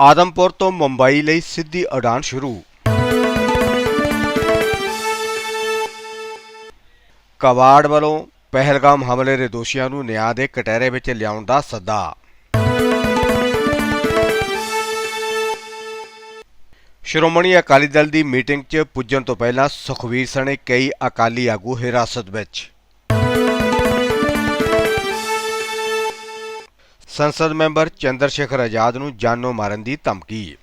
ਆਦਮਪੁਰ ਤੋਂ ਮੁੰਬਈ ਲਈ ਸਿੱਧੀ ਉਡਾਨ ਸ਼ੁਰੂ। ਕਵਾੜ ਵੱਲੋਂ ਪਹਿਲਗਾਮ ਹਮਲੇ ਦੇ ਦੋਸ਼ੀਆਂ ਨੂੰ ਨਿਆਂ ਦੇ ਕਟਹਿਰੇ ਵਿੱਚ ਲਿਆਉਣ ਦਾ ਸੱਦਾ। ਸ਼੍ਰੋਮਣੀ ਅਕਾਲੀ ਦਲ ਦੀ ਮੀਟਿੰਗ 'ਚ ਪੁੱਜਣ ਤੋਂ ਪਹਿਲਾਂ ਸੁਖਵੀਰ ਸਣੇ ਕਈ ਅਕਾਲੀ ਆਗੂ ਹਿਰਾਸਤ ਵਿੱਚ। ਸੰਸਦ ਮੈਂਬਰ ਚੰਦਰ ਸ਼ੇਖਰ ਆਜ਼ਾਦ ਨੂੰ ਜਾਨੋਂ ਮਾਰਨ ਦੀ ਧਮਕੀ।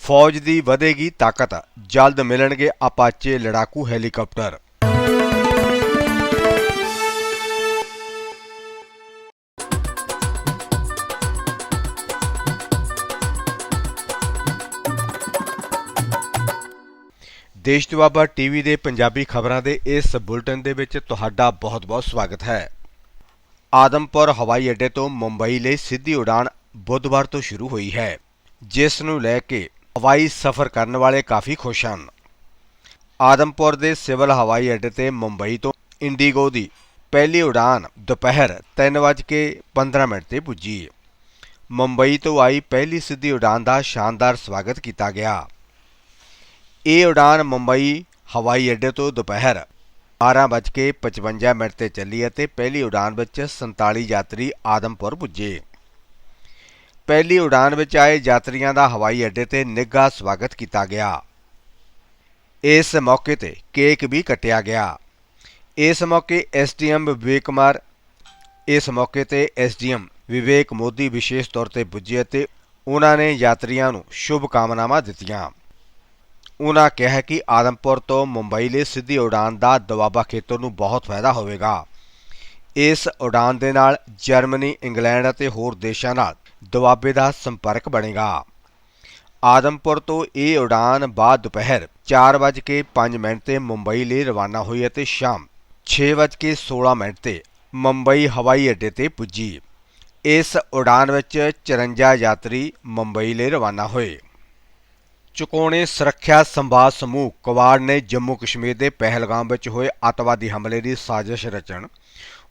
ਫੌਜ ਦੀ ਵਧੇਗੀ ਤਾਕਤ। ਜਲਦ ਮਿਲਣਗੇ ਆਪਾਚੇ ਲੜਾਕੂ ਹੈਲੀਕਾਪਟਰ। ਦੇਸ਼ ਦੁਆਬਾ ਟੀਵੀ ਦੇ ਪੰਜਾਬੀ ਖਬਰਾਂ ਦੇ ਇਸ ਬੁਲਟਨ ਦੇ ਵਿੱਚ ਤੁਹਾਡਾ ਬਹੁਤ-ਬਹੁਤ ਸਵਾਗਤ ਹੈ। ਆਦਮਪੁਰ ਹਵਾਈ ਅੱਡੇ ਤੋਂ ਮੁੰਬਈ ਲਈ ਸਿੱਧੀ ਉਡਾਨ ਬੁੱਧਵਾਰ ਤੋਂ ਸ਼ੁਰੂ ਹੋਈ ਹੈ, ਜਿਸ ਨੂੰ ਲੈ ਕੇ ਹਵਾਈ ਸਫ਼ਰ ਕਰਨ ਵਾਲੇ ਕਾਫੀ ਖੁਸ਼ ਹਨ। ਆਦਮਪੁਰ ਦੇ ਸਿਵਲ ਹਵਾਈ ਅੱਡੇ ਤੇ ਮੁੰਬਈ ਤੋਂ ਇੰਡੀਗੋ ਦੀ ਪਹਿਲੀ ਉਡਾਨ ਦੁਪਹਿਰ 3:15 ਮਿੰਟ ਤੇ ਪੁੱਜੀ। ਮੁੰਬਈ ਤੋਂ ਆਈ ਪਹਿਲੀ ਸਿੱਧੀ ਉਡਾਨ ਦਾ ਸ਼ਾਨਦਾਰ ਸਵਾਗਤ ਕੀਤਾ ਗਿਆ। ਇਹ ਉਡਾਨ ਮੁੰਬਈ, ਹਵਾਈ ਅੱਡੇ ਤੋਂ ਦੁਪਹਿਰ 12:55 ਮਿੰਟ ਤੇ ਚੱਲੀ ਅਤੇ ਪਹਿਲੀ ਉਡਾਨ ਵਿੱਚ 47 ਯਾਤਰੀ ਆਦਮਪੁਰ ਪੁੱਜੇ। ਪਹਿਲੀ ਉਡਾਨ ਵਿੱਚ ਆਏ ਯਾਤਰੀਆਂ ਦਾ ਹਵਾਈ ਅੱਡੇ ਤੇ ਨਿੱਘਾ ਸਵਾਗਤ ਕੀਤਾ ਗਿਆ। ਇਸ ਮੌਕੇ ਤੇ ਕੇਕ ਵੀ ਕੱਟਿਆ ਗਿਆ। ਇਸ ਮੌਕੇ ਐਸਡੀਐਮ ਵਿਵੇਕ ਕੁਮਾਰ, ਇਸ ਮੌਕੇ ਤੇ ਐਸਡੀਐਮ ਵਿਵੇਕ ਮੋਦੀ ਵਿਸ਼ੇਸ਼ ਤੌਰ ਤੇ ਪੁੱਜੇ ਅਤੇ ਉਹਨਾਂ ਨੇ ਯਾਤਰੀਆਂ ਨੂੰ ਸ਼ੁਭ ਕਾਮਨਾਵਾਂ ਦਿੱਤੀਆਂ। ਉਹਨਾਂ ਕਿਹਾ ਕਿ ਆਦਮਪੁਰ ਤੋਂ ਮੁੰਬਈ ਲਈ ਸਿੱਧੀ ਉਡਾਨ ਦਾ ਦੁਆਬਾ ਖੇਤਰ ਨੂੰ ਬਹੁਤ ਫਾਇਦਾ ਹੋਵੇਗਾ। ਇਸ ਉਡਾਨ ਦੇ ਨਾਲ ਜਰਮਨੀ, ਇੰਗਲੈਂਡ ਅਤੇ ਹੋਰ ਦੇਸ਼ਾਂ ਨਾਲ ਦੁਆਬੇ ਦਾ ਸੰਪਰਕ ਬਣੇਗਾ। ਆਦਮਪੁਰ ਤੋਂ ਇਹ ਉਡਾਨ ਬਾਅਦ ਦੁਪਹਿਰ 4:05 ਮਿੰਟ ਤੇ ਮੁੰਬਈ ਲਈ ਰਵਾਨਾ ਹੋਈ ਅਤੇ ਸ਼ਾਮ 6:16 ਮਿੰਟ ਤੇ ਮੁੰਬਈ ਹਵਾਈ ਅੱਡੇ ਤੇ ਪੁੱਜੀ। ਇਸ ਉਡਾਨ ਵਿੱਚ 54 ਯਾਤਰੀ ਮੁੰਬਈ ਲਈ ਰਵਾਨਾ ਹੋਏ। ਚੁਕੋਣੇ ਸੁਰੱਖਿਆ ਸੰਵਾਦ ਸਮੂਹ ਕਵਾੜ ਨੇ ਜੰਮੂ ਕਸ਼ਮੀਰ ਦੇ ਪਹਿਲਗਾਮ ਵਿੱਚ ਹੋਏ ਅੱਤਵਾਦੀ ਹਮਲੇ ਦੀ ਸਾਜ਼ਿਸ਼ ਰਚਣ।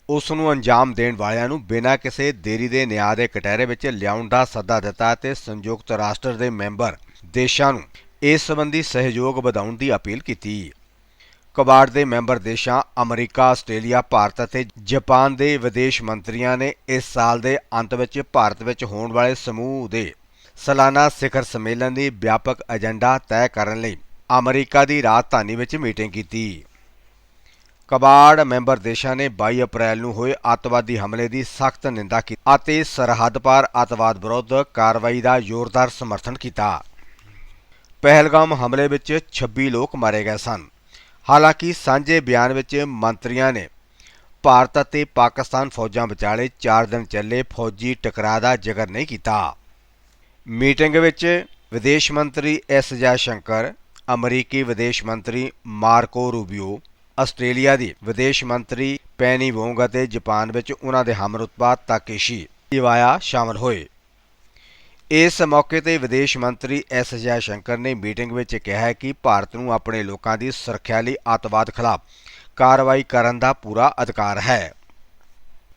ਉਸ ਨੂੰ ਅੰਜਾਮ ਦੇਣ ਵਾਲਿਆਂ ਨੂੰ ਬਿਨਾਂ ਕਿਸੇ ਦੇਰੀ ਦੇ ਨਿਆਂ ਦੇ ਕਟਹਿਰੇ ਵਿੱਚ ਲਿਆਉਣ ਦਾ ਸੱਦਾ ਦਿੱਤਾ ਅਤੇ ਸੰਯੁਕਤ ਰਾਸ਼ਟਰ ਦੇ ਮੈਂਬਰ ਦੇਸ਼ਾਂ ਨੂੰ ਇਸ ਸੰਬੰਧੀ ਸਹਿਯੋਗ ਵਧਾਉਣ ਦੀ ਅਪੀਲ ਕੀਤੀ। ਕਵਾੜ ਦੇ ਮੈਂਬਰ ਦੇਸ਼ਾਂ ਅਮਰੀਕਾ, ਆਸਟ੍ਰੇਲੀਆ, ਭਾਰਤ ਅਤੇ ਜਾਪਾਨ ਦੇ ਵਿਦੇਸ਼ ਮੰਤਰੀਆਂ ਨੇ ਇਸ ਸਾਲ ਦੇ ਅੰਤ ਵਿੱਚ ਭਾਰਤ ਵਿੱਚ ਹੋਣ ਵਾਲੇ ਸਮੂਹ ਦੇ ਸਾਲਾਨਾ ਸਿਖਰ ਸੰਮੇਲਨ ਦੀ ਵਿਆਪਕ ਏਜੰਡਾ ਤੈਅ ਕਰਨ ਲਈ ਅਮਰੀਕਾ ਦੀ ਰਾਜਧਾਨੀ ਵਿੱਚ ਮੀਟਿੰਗ ਕੀਤੀ। ਕਬਾੜ ਮੈਂਬਰ ਦੇਸ਼ਾਂ ਨੇ 22 ਅਪ੍ਰੈਲ ਨੂੰ ਹੋਏ ਅੱਤਵਾਦੀ ਹਮਲੇ ਦੀ ਸਖਤ ਨਿੰਦਾ ਕੀਤੀ ਅਤੇ ਸਰਹੱਦ ਪਾਰ ਅੱਤਵਾਦ ਵਿਰੁੱਧ ਕਾਰਵਾਈ ਦਾ ਜ਼ੋਰਦਾਰ ਸਮਰਥਨ ਕੀਤਾ। ਪਹਿਲਗਾਮ ਹਮਲੇ ਵਿੱਚ 26 ਲੋਕ ਮਾਰੇ ਗਏ ਸਨ। ਹਾਲਾਂਕਿ ਸਾਂਝੇ ਬਿਆਨ ਵਿੱਚ ਮੰਤਰੀਆਂ ਨੇ ਭਾਰਤ ਅਤੇ ਪਾਕਿਸਤਾਨ ਫੌਜਾਂ ਵਿਚਾਲੇ 4 ਦਿਨ ਚੱਲੇ ਫੌਜੀ ਟਕਰਾਅ ਦਾ ਜ਼ਿਕਰ ਨਹੀਂ ਕੀਤਾ। ਮੀਟਿੰਗ ਵਿੱਚ ਵਿਦੇਸ਼ ਮੰਤਰੀ ਐਸ ਜੈਸ਼ੰਕਰ, ਅਮਰੀਕੀ ਵਿਦੇਸ਼ ਮੰਤਰੀ ਮਾਰਕੋ ਰੂਬੀਓ, ਆਸਟ੍ਰੇਲੀਆ ਦੀ ਵਿਦੇਸ਼ ਮੰਤਰੀ ਪੈਨੀ ਵੋਂਗ ਅਤੇ ਜਾਪਾਨ ਵਿੱਚ ਉਹਨਾਂ ਦੇ ਹਮਰੁਤਬਾ ਤਾਕੇਸ਼ੀ ਇਵਾਇਆ ਸ਼ਾਮਲ ਹੋਏ। ਇਸ ਮੌਕੇ ਤੇ ਵਿਦੇਸ਼ ਮੰਤਰੀ ਐਸ ਜੈਸ਼ੰਕਰ ਨੇ ਮੀਟਿੰਗ ਵਿੱਚ ਕਿਹਾ ਕਿ ਭਾਰਤ ਨੂੰ ਆਪਣੇ ਲੋਕਾਂ ਦੀ ਸੁਰੱਖਿਆ ਲਈ ਅੱਤਵਾਦ ਖਿਲਾਫ ਕਾਰਵਾਈ ਕਰਨ ਦਾ ਪੂਰਾ ਅਧਿਕਾਰ ਹੈ।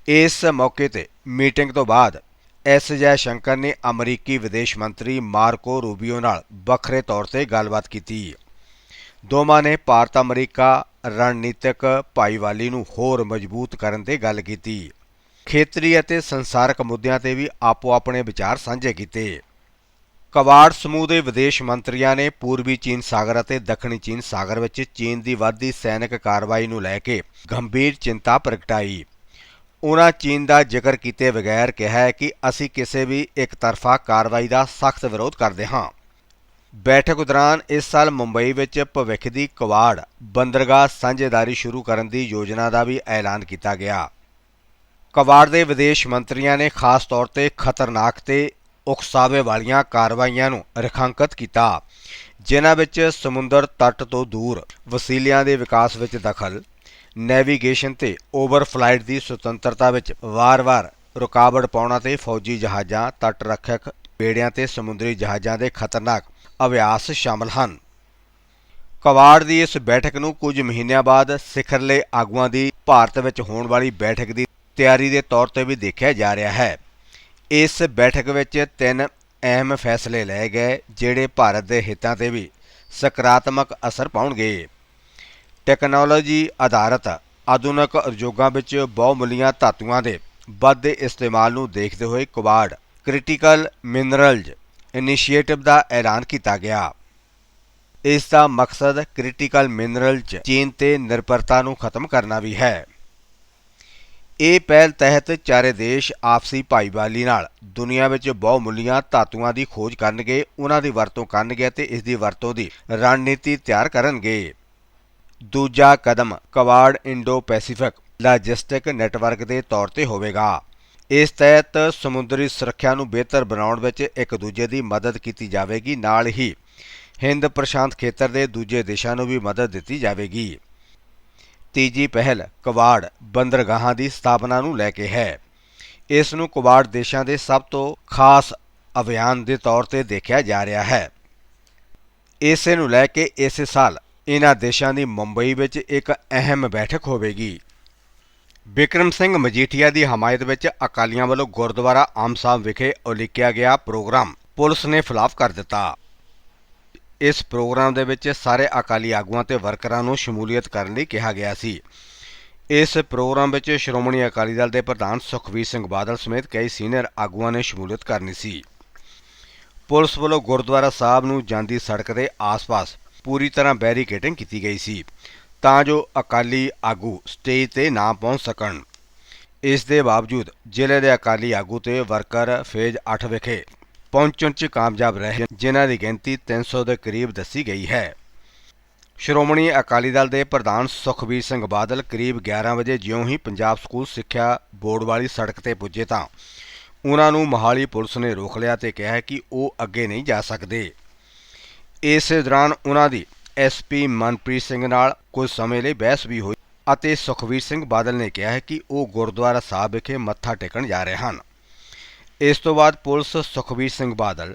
ਇਸ ਮੌਕੇ ਤੇ ਮੀਟਿੰਗ ਤੋਂ ਬਾਅਦ ਐਸ ਜੈਸ਼ੰਕਰ ਨੇ ਅਮਰੀਕੀ ਵਿਦੇਸ਼ ਮੰਤਰੀ ਮਾਰਕੋ ਰੂਬੀਓ ਨਾਲ ਵੱਖਰੇ ਤੌਰ ਤੇ ਗੱਲਬਾਤ ਕੀਤੀ। ਦੋਵਾਂ ਨੇ ਭਾਰਤ ਅਮਰੀਕਾ ਰਣਨੀਤਿਕ ਭਾਈਵਾਲੀ ਨੂੰ ਹੋਰ ਮਜ਼ਬੂਤ ਕਰਨ ਤੇ ਗੱਲ ਕੀਤੀ। ਖੇਤਰੀ ਅਤੇ ਸੰਸਾਰਕ ਮੁੱਦਿਆਂ ਤੇ ਵੀ ਆਪੋ ਆਪਣੇ ਵਿਚਾਰ ਸਾਂਝੇ ਕੀਤੇ। ਕਵਾੜ ਸਮੂਹ ਦੇ ਵਿਦੇਸ਼ ਮੰਤਰੀਆਂ ਨੇ ਪੂਰਬੀ ਚੀਨ ਸਾਗਰ ਅਤੇ ਦੱਖਣੀ ਚੀਨ ਸਾਗਰ ਵਿੱਚ ਚੀਨ ਦੀ ਵੱਧਦੀ ਸੈਨਿਕ ਕਾਰਵਾਈ ਨੂੰ ਲੈ ਕੇ ਗੰਭੀਰ ਚਿੰਤਾ ਪ੍ਰਗਟਾਈ। ਉਨ੍ਹਾਂ ਚੀਨ ਦਾ ਜ਼ਿਕਰ ਕੀਤੇ ਬਗੈਰ ਕਿਹਾ ਕਿ ਅਸੀਂ ਕਿਸੇ ਵੀ ਇੱਕ ਤਰਫਾ ਕਾਰਵਾਈ ਦਾ ਸਖਤ ਵਿਰੋਧ ਕਰਦੇ ਹਾਂ। ਬੈਠਕ ਦੌਰਾਨ ਇਸ ਸਾਲ ਮੁੰਬਈ ਵਿੱਚ ਭਵਿੱਖ ਦੀ ਕਵਾੜ ਬੰਦਰਗਾਹ ਸਾਂਝੇਦਾਰੀ ਸ਼ੁਰੂ ਕਰਨ ਦੀ ਯੋਜਨਾ ਦਾ ਵੀ ਐਲਾਨ ਕੀਤਾ ਗਿਆ। ਕਵਾੜ ਦੇ ਵਿਦੇਸ਼ ਮੰਤਰੀਆਂ ਨੇ ਖਾਸ ਤੌਰ ਤੇ ਖਤਰਨਾਕ ਤੇ ਉਕਸਾਵੇ ਵਾਲੀਆਂ ਕਾਰਵਾਈਆਂ ਨੂੰ ਰੇਖਾਂਕਿਤ ਕੀਤਾ, ਜਿਨ੍ਹਾਂ ਵਿੱਚ ਸਮੁੰਦਰ ਤੱਟ ਤੋਂ ਦੂਰ ਵਸੀਲਿਆਂ ਦੇ ਵਿਕਾਸ ਵਿੱਚ ਦਖਲ ਨੈਵੀਗੇਸ਼ਨ ਤੇ ਓਵਰਫਲਾਈਟ ਦੀ ਸੁਤੰਤਰਤਾ ਵਿੱਚ ਵਾਰ-ਵਾਰ ਰੁਕਾਵਟ ਪਾਉਣਾ ਤੇ ਫੌਜੀ ਜਹਾਜ਼ਾਂ ਤੱਟ ਰੱਖਿਅਕ ਬੇੜਿਆਂ ਤੇ ਸਮੁੰਦਰੀ ਜਹਾਜ਼ਾਂ ਦੇ ਖਤਰਨਾਕ ਅਭਿਆਸ ਸ਼ਾਮਲ ਹਨ। ਕਵਾੜ ਦੀ ਇਸ ਬੈਠਕ ਨੂੰ ਕੁਝ ਮਹੀਨਿਆਂ ਬਾਅਦ ਸਿਖਰਲੇ ਆਗੂਆਂ ਦੀ ਭਾਰਤ ਵਿੱਚ ਹੋਣ ਵਾਲੀ ਬੈਠਕ ਦੀ ਤਿਆਰੀ ਦੇ ਤੌਰ ਤੇ ਵੀ ਦੇਖਿਆ ਜਾ ਰਿਹਾ ਹੈ। ਇਸ ਬੈਠਕ ਵਿੱਚ ਤਿੰਨ ਅਹਿਮ ਫੈਸਲੇ ਲਏ ਗਏ, ਜਿਹੜੇ ਭਾਰਤ ਦੇ ਹਿੱਤਾਂ ਤੇ ਵੀ ਸਕਾਰਾਤਮਕ ਅਸਰ ਪਾਉਣਗੇ। ਟੈਕਨੋਲੋਜੀ ਆਧਾਰਿਤ ਆਧੁਨਿਕ ਉਦਯੋਗਾਂ ਵਿੱਚ ਬਹੁਮੁੱਲੀਆਂ ਧਾਤੂਆਂ ਦੇ ਵੱਧਦੇ ਇਸਤੇਮਾਲ ਨੂੰ ਦੇਖਦੇ ਹੋਏ ਕੁਵਾਡ ਕ੍ਰਿਟੀਕਲ ਮਿਨਰਲਜ਼ ਇਨੀਸ਼ੀਏਟਿਵ ਦਾ ਐਲਾਨ ਕੀਤਾ ਗਿਆ। ਇਸ ਦਾ ਮਕਸਦ ਕ੍ਰਿਟੀਕਲ ਮਿਨਰਲ 'ਚ ਚੀਨ ਤੇ ਨਿਰਭਰਤਾ ਨੂੰ ਖਤਮ ਕਰਨਾ ਵੀ ਹੈ। ਇਹ ਪਹਿਲ ਤਹਿਤ ਚਾਰੇ ਦੇਸ਼ ਆਪਸੀ ਭਾਈਵਾਲੀ ਨਾਲ ਦੁਨੀਆ ਵਿੱਚ ਬਹੁਮੁੱਲੀਆਂ ਧਾਤੂਆਂ ਦੀ ਖੋਜ ਕਰਨਗੇ, ਉਹਨਾਂ ਦੀ ਵਰਤੋਂ ਕਰਨਗੇ ਅਤੇ ਇਸ ਦੀ ਵਰਤੋਂ ਦੀ ਰਣਨੀਤੀ ਤਿਆਰ ਕਰਨਗੇ। ਦੂਜਾ ਕਦਮ Quad Indo Pacific logistic network ਦੇ ਤੌਰ ਤੇ ਹੋਵੇਗਾ। ਇਸ ਤਹਿਤ ਸਮੁੰਦਰੀ ਸੁਰੱਖਿਆ ਨੂੰ ਬਿਹਤਰ ਬਣਾਉਣ ਵਿੱਚ ਇੱਕ ਦੂਜੇ ਦੀ ਮਦਦ ਕੀਤੀ ਜਾਵੇਗੀ, ਨਾਲ ਹੀ ਹਿੰਦ ਪ੍ਰਸ਼ਾਂਤ ਖੇਤਰ ਦੇ ਦੂਜੇ ਦੇਸ਼ਾਂ ਨੂੰ ਵੀ ਮਦਦ ਦਿੱਤੀ ਜਾਵੇਗੀ। ਤੀਜੀ ਪਹਿਲ ਕਵਾੜ ਬੰਦਰਗਾਹਾਂ ਦੀ ਸਥਾਪਨਾ ਨੂੰ ਲੈ ਕੇ ਹੈ। ਇਸ ਨੂੰ ਕਵਾੜ ਦੇਸ਼ਾਂ ਦੇ ਸਭ ਤੋਂ ਖਾਸ ਅਭਿਆਨ ਦੇ ਤੌਰ ਤੇ ਦੇਖਿਆ ਜਾ ਰਿਹਾ ਹੈ। ਇਸੇ ਨੂੰ ਲੈ ਕੇ ਇਸੇ ਸਾਲ ਇਹਨਾਂ ਦੇਸ਼ਾਂ ਦੀ ਮੁੰਬਈ ਵਿੱਚ ਇੱਕ ਅਹਿਮ ਬੈਠਕ ਹੋਵੇਗੀ। ਬਿਕਰਮ ਸਿੰਘ ਮਜੀਠੀਆ ਦੀ ਹਮਾਇਤ ਵਿੱਚ ਅਕਾਲੀਆਂ ਵੱਲੋਂ ਗੁਰਦੁਆਰਾ ਆਮ ਸਾਹਿਬ ਵਿਖੇ ਉਲੀਕਿਆ ਗਿਆ ਪ੍ਰੋਗਰਾਮ। ਪੁਲਿਸ ਨੇ ਖਿਲਾਫ ਕਰ ਦਿੱਤਾ। ਇਸ ਪ੍ਰੋਗਰਾਮ ਦੇ ਵਿੱਚ ਸਾਰੇ ਅਕਾਲੀ ਆਗੂਆਂ ਤੇ ਵਰਕਰਾਂ ਨੂੰ ਸ਼ਮੂਲੀਅਤ ਕਰਨ ਲਈ ਕਿਹਾ ਗਿਆ ਸੀ। ਇਸ ਪ੍ਰੋਗਰਾਮ ਵਿੱਚ ਸ਼੍ਰੋਮਣੀ ਅਕਾਲੀ ਦਲ ਦੇ ਪ੍ਰਧਾਨ ਸੁਖਬੀਰ ਸਿੰਘ ਬਾਦਲ ਸਮੇਤ ਕਈ ਸੀਨੀਅਰ ਆਗੂਆਂ ਨੇ ਸ਼ਮੂਲੀਅਤ ਕਰਨੀ ਸੀ। ਪੁਲਿਸ ਵੱਲੋਂ ਗੁਰਦੁਆਰਾ ਸਾਹਿਬ ਨੂੰ ਜਾਂਦੀ ਸੜਕ ਦੇ ਆਸ-ਪਾਸ ਪੂਰੀ ਤਰ੍ਹਾਂ ਬੈਰੀਕੇਡਿੰਗ ਕੀਤੀ ਗਈ ਸੀ, ਤਾਂ ਜੋ ਅਕਾਲੀ ਆਗੂ ਸਟੇਜ ਤੇ ਨਾ ਪਹੁੰਚ ਸਕਣ। ਇਸ ਦੇ ਬਾਵਜੂਦ ਜ਼ਿਲ੍ਹੇ ਦੇ ਅਕਾਲੀ ਆਗੂ ਤੇ ਵਰਕਰ ਫੇਜ਼ 8 ਵਿਖੇ ਪਹੁੰਚਣ 'ਚ ਕਾਮਯਾਬ ਰਹੇ ਜਿਨ੍ਹਾਂ ਦੀ ਗਿਣਤੀ 300 ਦੇ ਕਰੀਬ ਦੱਸੀ ਗਈ ਹੈ। ਸ਼੍ਰੋਮਣੀ ਅਕਾਲੀ ਦਲ ਦੇ ਪ੍ਰਧਾਨ ਸੁਖਬੀਰ ਸਿੰਘ ਬਾਦਲ ਕਰੀਬ 11 ਵਜੇ ਜਿਉਂ ਹੀ ਪੰਜਾਬ ਸਕੂਲ ਸਿੱਖਿਆ ਬੋਰਡ ਵਾਲੀ ਸੜਕ ਤੇ ਪੁੱਜੇ ਤਾਂ ਉਹਨਾਂ ਨੂੰ ਮੋਹਾਲੀ ਪੁਲਿਸ ਨੇ ਰੋਕ ਲਿਆ ਤੇ ਕਿਹਾ ਕਿ ਉਹ ਅੱਗੇ ਨਹੀਂ ਜਾ ਸਕਦੇ। ਇਸੇ ਦੌਰਾਨ ਉਹਨਾਂ ਦੀ ਐਸਪੀ ਮਨਪ੍ਰੀਤ ਸਿੰਘ ਨਾਲ ਕੁਝ ਸਮੇਂ ਲਈ ਬਹਿਸ ਵੀ ਹੋਈ ਅਤੇ ਸੁਖਬੀਰ ਸਿੰਘ ਬਾਦਲ ਨੇ ਕਿਹਾ ਹੈ ਕਿ ਉਹ ਗੁਰਦੁਆਰਾ ਸਾਹਿਬ ਵਿਖੇ ਮੱਥਾ ਟੇਕਣ ਜਾ ਰਹੇ ਹਨ। ਇਸ ਤੋਂ ਬਾਅਦ ਪੁਲਿਸ ਸੁਖਬੀਰ ਸਿੰਘ ਬਾਦਲ,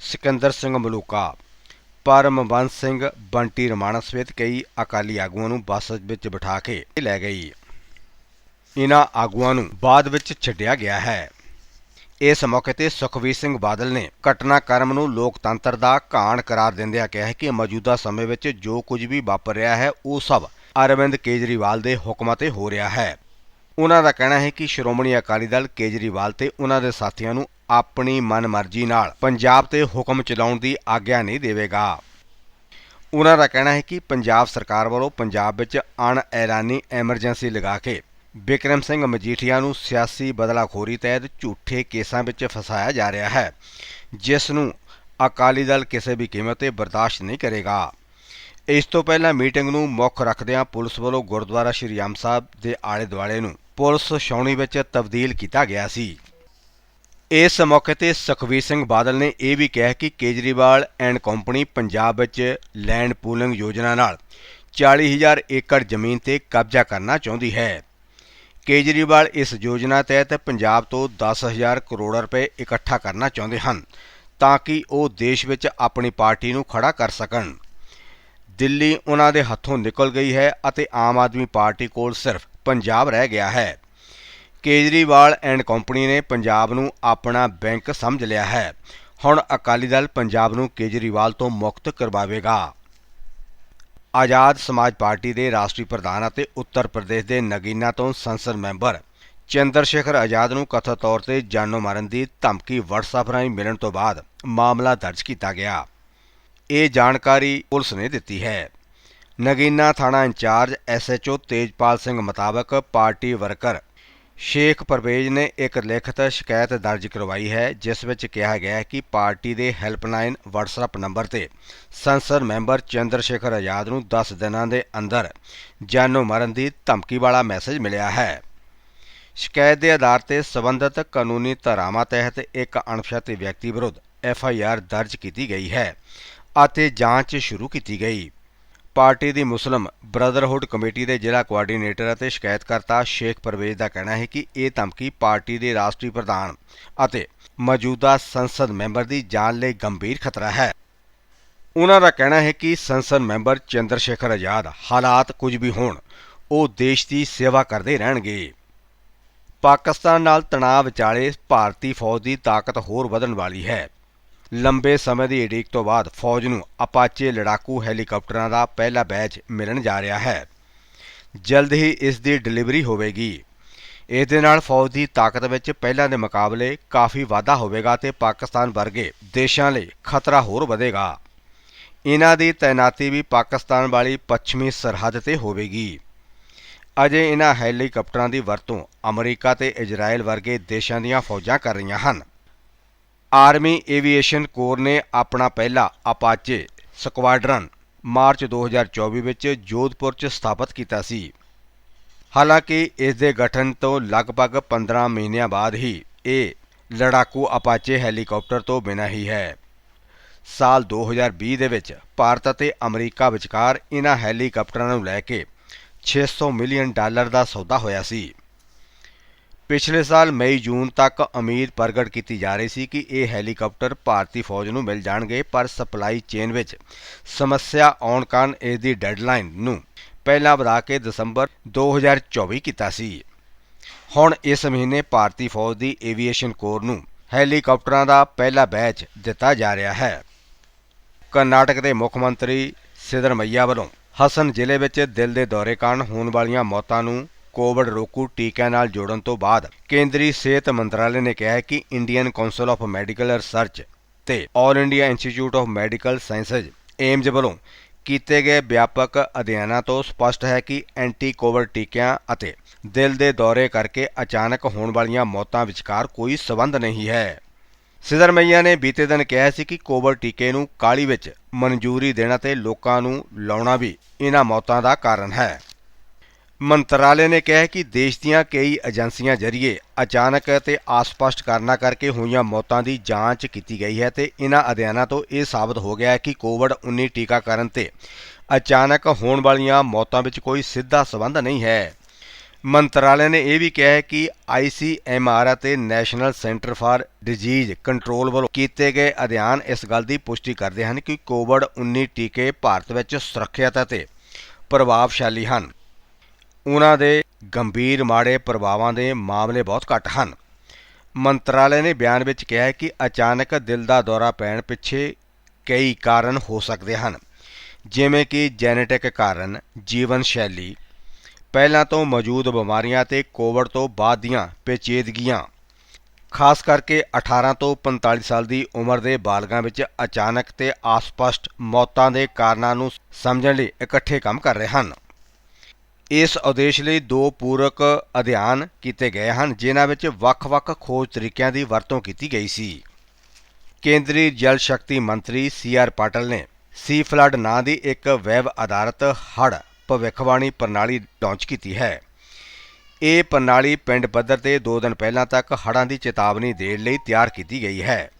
ਸਿਕੰਦਰ ਸਿੰਘ ਮਲੂਕਾ ਪਰਮਵੰਤ ਸਿੰਘ ਬੰਟੀ ਰਮਾਣਾ ਸਮੇਤ ਕਈ ਅਕਾਲੀ ਆਗੂਆਂ ਨੂੰ ਬੱਸ ਵਿੱਚ ਬਿਠਾ ਕੇ ਲੈ ਗਈ। ਇਹਨਾਂ ਆਗੂਆਂ ਨੂੰ ਬਾਅਦ ਵਿੱਚ ਛੱਡਿਆ ਗਿਆ ਹੈ। ਇਸ ਮੌਕੇ ਤੇ ਸੁਖਬੀਰ ਸਿੰਘ ਬਾਦਲ ਨੇ ਘਟਨਾਕ੍ਰਮ ਨੂੰ ਲੋਕਤੰਤਰ ਦਾ ਘਾਣ ਕਰਾਰ ਦਿੰਦਿਆਂ ਕਿਹਾ ਹੈ ਕਿ ਮੌਜੂਦਾ ਸਮੇਂ ਵਿੱਚ ਜੋ ਕੁਝ ਵੀ ਵਾਪਰ ਰਿਹਾ ਹੈ, ਉਹ ਸਭ ਅਰਵਿੰਦ ਕੇਜਰੀਵਾਲ ਦੇ ਹੁਕਮਾਂ ਤੇ ਹੋ ਰਿਹਾ ਹੈ। ਉਹਨਾਂ ਦਾ ਕਹਿਣਾ ਹੈ ਕਿ ਸ਼੍ਰੋਮਣੀ ਅਕਾਲੀ ਦਲ ਕੇਜਰੀਵਾਲ ਤੇ ਉਹਨਾਂ ਦੇ ਸਾਥੀਆਂ ਨੂੰ ਆਪਣੀ ਮਨਮਰਜ਼ੀ ਨਾਲ ਪੰਜਾਬ ਤੇ ਹੁਕਮ ਚਲਾਉਣ ਦੀ ਆਗਿਆ ਨਹੀਂ ਦੇਵੇਗਾ। ਉਹਨਾਂ ਦਾ ਕਹਿਣਾ ਹੈ ਕਿ ਪੰਜਾਬ ਸਰਕਾਰ ਵੱਲੋਂ ਪੰਜਾਬ ਵਿੱਚ ਅਣ ਐਲਾਨੀ ਐਮਰਜੈਂਸੀ ਲਗਾ ਕੇ ਬਿਕਰਮ ਸਿੰਘ ਮਜੀਠੀਆ ਨੂੰ ਸਿਆਸੀ ਬਦਲਾਖੋਰੀ ਤਹਿਤ ਝੂਠੇ ਕੇਸਾਂ ਵਿੱਚ ਫਸਾਇਆ ਜਾ ਰਿਹਾ ਹੈ, ਜਿਸ ਨੂੰ ਅਕਾਲੀ ਦਲ ਕਿਸੇ ਵੀ ਕੀਮਤ ਤੇ ਬਰਦਾਸ਼ਤ ਨਹੀਂ ਕਰੇਗਾ। ਇਸ ਤੋਂ ਪਹਿਲਾਂ ਮੀਟਿੰਗ ਨੂੰ ਮੁੱਖ ਰੱਖਦਿਆਂ ਪੁਲਿਸ ਵੱਲੋਂ ਗੁਰਦੁਆਰਾ ਸ਼੍ਰੀ ਅੰਮ ਸਾਹਿਬ ਦੇ ਆਲੇ ਦੁਆਲੇ ਨੂੰ ਪੁਲਿਸ ਛਾਉਣੀ ਵਿੱਚ ਤਬਦੀਲ ਕੀਤਾ ਗਿਆ ਸੀ। ਇਸ ਮੌਕੇ ਤੇ ਸੁਖਵੀਰ ਸਿੰਘ ਬਾਦਲ ਨੇ ਇਹ ਵੀ ਕਿਹਾ ਕਿ ਕੇਜਰੀਵਾਲ ਐਂਡ ਕੰਪਨੀ ਪੰਜਾਬ ਵਿੱਚ ਲੈਂਡ ਪੂਲਿੰਗ ਯੋਜਨਾ ਨਾਲ 40000 ਏਕੜ ਜ਼ਮੀਨ ਤੇ ਕਬਜ਼ਾ ਕਰਨਾ ਚਾਹੁੰਦੀ ਹੈ। ਕੇਜਰੀਵਾਲ ਇਸ ਯੋਜਨਾ ਤਹਿਤ ਪੰਜਾਬ ਤੋਂ 10000 ਕਰੋੜ ਰੁਪਏ ਇਕੱਠਾ ਕਰਨਾ ਚਾਹੁੰਦੇ ਹਨ ਤਾਂ ਕਿ ਉਹ ਦੇਸ਼ ਵਿੱਚ ਆਪਣੀ ਪਾਰਟੀ ਨੂੰ ਖੜਾ ਕਰ ਸਕਣ। ਦਿੱਲੀ ਉਹਨਾਂ ਦੇ ਹੱਥੋਂ ਨਿਕਲ ਗਈ ਹੈ ਅਤੇ ਆਮ ਆਦਮੀ ਪਾਰਟੀ ਕੋਲ ਸਿਰਫ ਪੰਜਾਬ ਰਹਿ ਗਿਆ ਹੈ। ਕੇਜਰੀਵਾਲ ਐਂਡ ਕੰਪਨੀ ਨੇ ਪੰਜਾਬ ਨੂੰ ਆਪਣਾ ਬੈਂਕ ਸਮਝ ਲਿਆ ਹੈ। ਹੁਣ ਅਕਾਲੀ ਦਲ ਪੰਜਾਬ ਨੂੰ ਕੇਜਰੀਵਾਲ ਤੋਂ ਮੁਕਤ ਕਰਵਾਵੇਗਾ। ਆਜ਼ਾਦ ਸਮਾਜ ਪਾਰਟੀ ਦੇ ਰਾਸ਼ਟਰੀ ਪ੍ਰਧਾਨ ਅਤੇ ਉੱਤਰ ਪ੍ਰਦੇਸ਼ ਦੇ ਨਗੀਨਾ ਤੋਂ ਸੰਸਦ ਮੈਂਬਰ ਚੰਦਰ ਸ਼ੇਖਰ ਆਜ਼ਾਦ ਨੂੰ ਕਥਿਤ ਤੌਰ ਤੇ ਜਾਨੋਂ ਮਾਰਨ ਦੀ ਧਮਕੀ WhatsApp ਰਾਹੀਂ ਮਿਲਣ ਤੋਂ ਬਾਅਦ ਮਾਮਲਾ ਦਰਜ ਕੀਤਾ ਗਿਆ। ਇਹ ਜਾਣਕਾਰੀ ਪੁਲਿਸ ਨੇ ਦਿੱਤੀ ਹੈ। ਨਗੀਨਾ ਥਾਣਾ ਇੰਚਾਰਜ ਐਸਐਚਓ ਤੇਜਪਾਲ ਸਿੰਘ ਮੁਤਾਬਕ ਪਾਰਟੀ ਵਰਕਰ ਸ਼ੇਖ ਪਰਵੇਜ਼ ਨੇ ਇੱਕ ਲਿਖਤ ਸ਼ਿਕਾਇਤ ਦਰਜ ਕਰਵਾਈ ਹੈ, ਜਿਸ ਵਿੱਚ ਕਿਹਾ ਗਿਆ ਹੈ ਕਿ ਪਾਰਟੀ ਦੇ ਹੈਲਪਲਾਈਨ WhatsApp ਨੰਬਰ ਤੇ ਸੰਸਦ ਮੈਂਬਰ ਚੰਦਰ ਸ਼ੇਖਰ ਆਜ਼ਾਦ ਨੂੰ 10 ਦਿਨਾਂ ਦੇ ਅੰਦਰ ਜਾਨੋਂ ਮਰਨ ਦੀ ਧਮਕੀ ਵਾਲਾ ਮੈਸੇਜ ਮਿਲਿਆ ਹੈ। ਸ਼ਿਕਾਇਤ ਦੇ ਆਧਾਰ ਤੇ ਸਬੰਧਤ ਕਾਨੂੰਨੀ ਧਾਰਾਵਾਂ ਤਹਿਤ ਇੱਕ ਅਣਪਛਾਤੇ ਵਿਅਕਤੀ ਵਿਰੁੱਧ ਐਫ ਆਈ ਆਰ ਦਰਜ ਕੀਤੀ ਗਈ ਹੈ ਅਤੇ ਜਾਂਚ ਸ਼ੁਰੂ ਕੀਤੀ ਗਈ। ਪਾਰਟੀ ਦੀ ਮੁਸਲਿਮ ਬ੍ਰਦਰਹੁੱਡ ਕਮੇਟੀ ਦੇ ਜ਼ਿਲ੍ਹਾ ਕੋਆਰਡੀਨੇਟਰ ਅਤੇ ਸ਼ਿਕਾਇਤਕਰਤਾ ਸ਼ੇਖ ਪਰਵੇਜ਼ ਦਾ ਕਹਿਣਾ ਹੈ ਕਿ ਇਹ ਧਮਕੀ ਪਾਰਟੀ ਦੇ ਰਾਸ਼ਟਰੀ ਪ੍ਰਧਾਨ ਅਤੇ ਮੌਜੂਦਾ ਸੰਸਦ ਮੈਂਬਰ ਦੀ ਜਾਨ ਲਈ ਗੰਭੀਰ ਖਤਰਾ ਹੈ। ਉਹਨਾਂ ਦਾ ਕਹਿਣਾ ਹੈ ਕਿ ਸੰਸਦ ਮੈਂਬਰ ਚੰਦਰ ਸ਼ੇਖਰ ਆਜ਼ਾਦ ਹਾਲਾਤ ਕੁਝ ਵੀ ਹੋਣ, ਉਹ ਦੇਸ਼ ਦੀ ਸੇਵਾ ਕਰਦੇ ਰਹਿਣਗੇ। ਪਾਕਿਸਤਾਨ ਨਾਲ ਤਣਾਅ ਵਿਚਾਲੇ ਭਾਰਤੀ ਫੌਜ ਦੀ ਤਾਕਤ ਹੋਰ ਵਧਣ ਵਾਲੀ ਹੈ। ਲੰਬੇ ਸਮੇਂ ਦੀ ਉਡੀਕ ਤੋਂ ਬਾਅਦ ਫੌਜ ਨੂੰ ਅਪਾਚੇ ਲੜਾਕੂ ਹੈਲੀਕਾਪਟਰਾਂ ਦਾ ਪਹਿਲਾ ਬੈਚ ਮਿਲਣ ਜਾ ਰਿਹਾ ਹੈ। ਜਲਦ ਹੀ ਇਸ ਦੀ ਡਿਲੀਵਰੀ ਹੋਵੇਗੀ। ਇਸ ਦੇ ਨਾਲ ਫੌਜ ਦੀ ਤਾਕਤ ਵਿੱਚ ਪਹਿਲਾਂ ਦੇ ਮੁਕਾਬਲੇ ਕਾਫੀ ਵਾਧਾ ਹੋਵੇਗਾ ਤੇ ਪਾਕਿਸਤਾਨ ਵਰਗੇ ਦੇਸ਼ਾਂ ਲਈ ਖਤਰਾ ਹੋਰ ਵਧੇਗਾ। ਇਹਨਾਂ ਦੀ ਤਾਇਨਾਤੀ ਵੀ ਪਾਕਿਸਤਾਨ ਵਾਲੀ ਪੱਛਮੀ ਸਰਹੱਦ ਤੇ ਹੋਵੇਗੀ। ਅਜੇ ਇਹਨਾਂ ਹੈਲੀਕਾਪਟਰਾਂ ਦੀ ਵਰਤੋਂ ਅਮਰੀਕਾ ਤੇ ਇਜ਼ਰਾਈਲ ਵਰਗੇ ਦੇਸ਼ਾਂ ਦੀਆਂ ਫੌਜਾਂ ਕਰ ਰਹੀਆਂ ਹਨ। ਆਰਮੀ ਏਵੀਏਸ਼ਨ ਕੋਰ ਨੇ ਆਪਣਾ ਪਹਿਲਾ ਅਪਾਚੇ ਸਕੁਆਡਰਨ ਮਾਰਚ 2024 ਵਿੱਚ ਜੋਧਪੁਰ 'ਚ ਸਥਾਪਿਤ ਕੀਤਾ ਸੀ। ਹਾਲਾਂਕਿ ਇਸ ਦੇ ਗਠਨ ਤੋਂ ਲਗਭਗ 15 ਮਹੀਨਿਆਂ ਬਾਅਦ ਹੀ ਇਹ ਲੜਾਕੂ ਅਪਾਚੇ ਹੈਲੀਕਾਪਟਰ ਤੋਂ ਬਿਨਾਂ ਹੀ ਹੈ। ਸਾਲ 2020 ਦੇ ਵਿੱਚ ਭਾਰਤ ਅਤੇ ਅਮਰੀਕਾ ਵਿਚਕਾਰ ਇਹਨਾਂ ਹੈਲੀਕਾਪਟਰਾਂ ਨੂੰ ਲੈ ਕੇ 600 ਮਿਲੀਅਨ ਡਾਲਰ ਦਾ ਸੌਦਾ ਹੋਇਆ ਸੀ। ਪਿਛਲੇ ਸਾਲ ਮਈ, ਜੂਨ ਤੱਕ ਉਮੀਦ ਪ੍ਰਗਟ ਕੀਤੀ ਜਾ ਰਹੀ ਸੀ ਕਿ ਇਹ ਹੈਲੀਕਾਪਟਰ ਭਾਰਤੀ ਫੌਜ ਨੂੰ ਮਿਲ ਜਾਣਗੇ, ਪਰ ਸਪਲਾਈ ਚੇਨ ਵਿੱਚ ਸਮੱਸਿਆ ਆਉਣ ਕਾਰਨ ਇਸ ਦੀ ਡੈਡਲਾਈਨ ਨੂੰ ਪਹਿਲਾਂ ਵਧਾ ਕੇ ਦਸੰਬਰ 2024 ਕੀਤਾ ਸੀ। ਹੁਣ ਇਸ ਮਹੀਨੇ ਭਾਰਤੀ ਫੌਜ ਦੀ ਏਵੀਏਸ਼ਨ ਕੋਰ ਨੂੰ ਹੈਲੀਕਾਪਟਰਾਂ ਦਾ ਪਹਿਲਾ ਬੈਚ ਦਿੱਤਾ ਜਾ ਰਿਹਾ ਹੈ। ਕਰਨਾਟਕ ਦੇ ਮੁੱਖ ਮੰਤਰੀ ਸਿਦਰਮਈਆ ਵੱਲੋਂ ਹਸਨ ਜ਼ਿਲ੍ਹੇ ਵਿੱਚ ਦਿਲ ਦੇ ਦੌਰੇ ਕਾਰਨ ਹੋਣ ਵਾਲੀਆਂ ਮੌਤਾਂ ਨੂੰ ਕੋਵਿਡ ਰੋਕੂ ਟੀਕਿਆਂ ਨਾਲ ਜੋੜਨ ਤੋਂ ਬਾਅਦ ਕੇਂਦਰੀ ਸਿਹਤ ਮੰਤਰਾਲੇ ਨੇ ਕਿਹਾ ਹੈ ਕਿ Indian council of medical research ਤੇ all India institute of medical sciences AIIMS ਵੱਲੋਂ ਕੀਤੇ ਗਏ ਵਿਆਪਕ ਅਧਿਐਨਾਂ ਤੋਂ ਸਪਸ਼ਟ ਹੈ ਕਿ ਐਂਟੀ ਕੋਵਿਡ ਟੀਕਿਆਂ ਅਤੇ ਦਿਲ ਦੇ ਦੌਰੇ ਕਰਕੇ ਅਚਾਨਕ ਹੋਣ ਵਾਲੀਆਂ ਮੌਤਾਂ ਵਿਚਕਾਰ ਕੋਈ ਸਬੰਧ ਨਹੀਂ ਹੈ। ਸਿਦਰਮਈਆ ਨੇ ਬੀਤੇ ਦਿਨ ਕਿਹਾ ਸੀ ਕਿ ਕੋਵਿਡ ਟੀਕੇ ਨੂੰ ਕਾਲੀ ਵਿੱਚ ਮਨਜ਼ੂਰੀ ਦੇਣਾ ਤੇ ਲੋਕਾਂ ਨੂੰ ਲਾਉਣਾ ਵੀ ਇਹਨਾਂ ਮੌਤਾਂ ਦਾ ਕਾਰਨ ਹੈ। ਮੰਤਰਾਲੇ ਨੇ ਕਿਹਾ ਕਿ ਦੇਸ਼ ਦੀਆਂ ਕਈ ਏਜੰਸੀਆਂ ਜ਼ਰੀਏ ਅਚਾਨਕ ਅਤੇ ਅਸਪਸ਼ਟ ਕਾਰਨਾਂ ਕਰਕੇ ਹੋਈਆਂ ਮੌਤਾਂ ਦੀ ਜਾਂਚ ਕੀਤੀ ਗਈ ਹੈ ਤੇ ਇਹਨਾਂ ਅਧਿਐਨਾਂ ਤੋਂ ਇਹ ਸਾਬਤ ਹੋ ਗਿਆ ਹੈ ਕਿ ਕੋਵਿਡ-19 ਟੀਕਾਕਰਨ ਤੇ ਅਚਾਨਕ ਹੋਣ ਵਾਲੀਆਂ ਮੌਤਾਂ ਵਿੱਚ ਕੋਈ ਸਿੱਧਾ ਸਬੰਧ ਨਹੀਂ ਹੈ। ਮੰਤਰਾਲੇ ਨੇ ਇਹ ਵੀ ਕਿਹਾ ਹੈ ਕਿ ICMR ਅਤੇ national centre for disease control ਵੱਲੋਂ ਕੀਤੇ ਗਏ ਅਧਿਐਨ ਇਸ ਗੱਲ ਦੀ ਪੁਸ਼ਟੀ ਕਰਦੇ ਹਨ ਕਿ ਕੋਵਿਡ-19 ਟੀਕੇ ਭਾਰਤ ਵਿੱਚ ਸੁਰੱਖਿਅਤ ਅਤੇ ਪ੍ਰਭਾਵਸ਼ਾਲੀ ਹਨ। ਉਹਨਾਂ ਦੇ ਗੰਭੀਰ ਮਾੜੇ ਪ੍ਰਭਾਵਾਂ ਦੇ ਮਾਮਲੇ ਬਹੁਤ ਘੱਟ ਹਨ। ਮੰਤਰਾਲੇ ਨੇ ਬਿਆਨ ਵਿੱਚ ਕਿਹਾ ਹੈ ਕਿ ਅਚਾਨਕ ਦਿਲ ਦਾ ਦੌਰਾ ਪੈਣ ਪਿੱਛੇ ਕਈ ਕਾਰਨ ਹੋ ਸਕਦੇ ਹਨ। ਜਿਵੇਂ ਕਿ ਜੈਨੇਟਿਕ ਕਾਰਨ, ਜੀਵਨ ਸ਼ੈਲੀ, ਪਹਿਲਾਂ ਤੋਂ ਮੌਜੂਦ ਬਿਮਾਰੀਆਂ ਤੇ ਕੋਵਿਡ ਤੋਂ ਬਾਅਦ ਦੀਆਂ ਪੇਚੀਦਗੀਆਂ। ਖਾਸ ਕਰਕੇ 18 ਤੋਂ 45 ਸਾਲ ਦੀ ਉਮਰ ਦੇ ਬਾਲਗਾਂ ਵਿੱਚ ਅਚਾਨਕ ਤੇ ਆਸਪਸ਼ਟ ਮੌਤਾਂ ਦੇ ਕਾਰਨਾਂ ਨੂੰ ਸਮਝਣ ਲਈ ਇਕੱਠੇ ਕੰਮ ਕਰ ਰਹੇ ਹਨ। ਇਸ ਉਦੇਸ਼ ਲਈ ਦੋ ਪੂਰਕ ਅਧਿਐਨ ਕੀਤੇ ਗਏ ਹਨ, ਜਿਨ੍ਹਾਂ ਵਿੱਚ ਵੱਖ-ਵੱਖ ਖੋਜ ਤਰੀਕਿਆਂ ਦੀ ਵਰਤੋਂ ਕੀਤੀ ਗਈ ਸੀ। ਕੇਂਦਰੀ ਜਲ ਸ਼ਕਤੀ ਮੰਤਰੀ ਸੀ ਆਰ ਪਾਟਲ ਨੇ ਸੀ ਫਲੱਡ ਨਾਂ ਦੀ ਇੱਕ ਵੈਬ ਆਧਾਰਿਤ ਹੜ੍ਹ ਭਵਿੱਖਬਾਣੀ ਪ੍ਰਣਾਲੀ ਲਾਂਚ ਕੀਤੀ ਹੈ। ਇਹ ਪ੍ਰਣਾਲੀ ਪਿੰਡ ਪੱਧਰ ਤੇ 2 ਦਿਨ ਪਹਿਲਾਂ ਤੱਕ ਹੜ੍ਹਾਂ ਦੀ ਚੇਤਾਵਨੀ ਦੇਣ ਲਈ ਤਿਆਰ ਕੀਤੀ ਗਈ ਹੈ।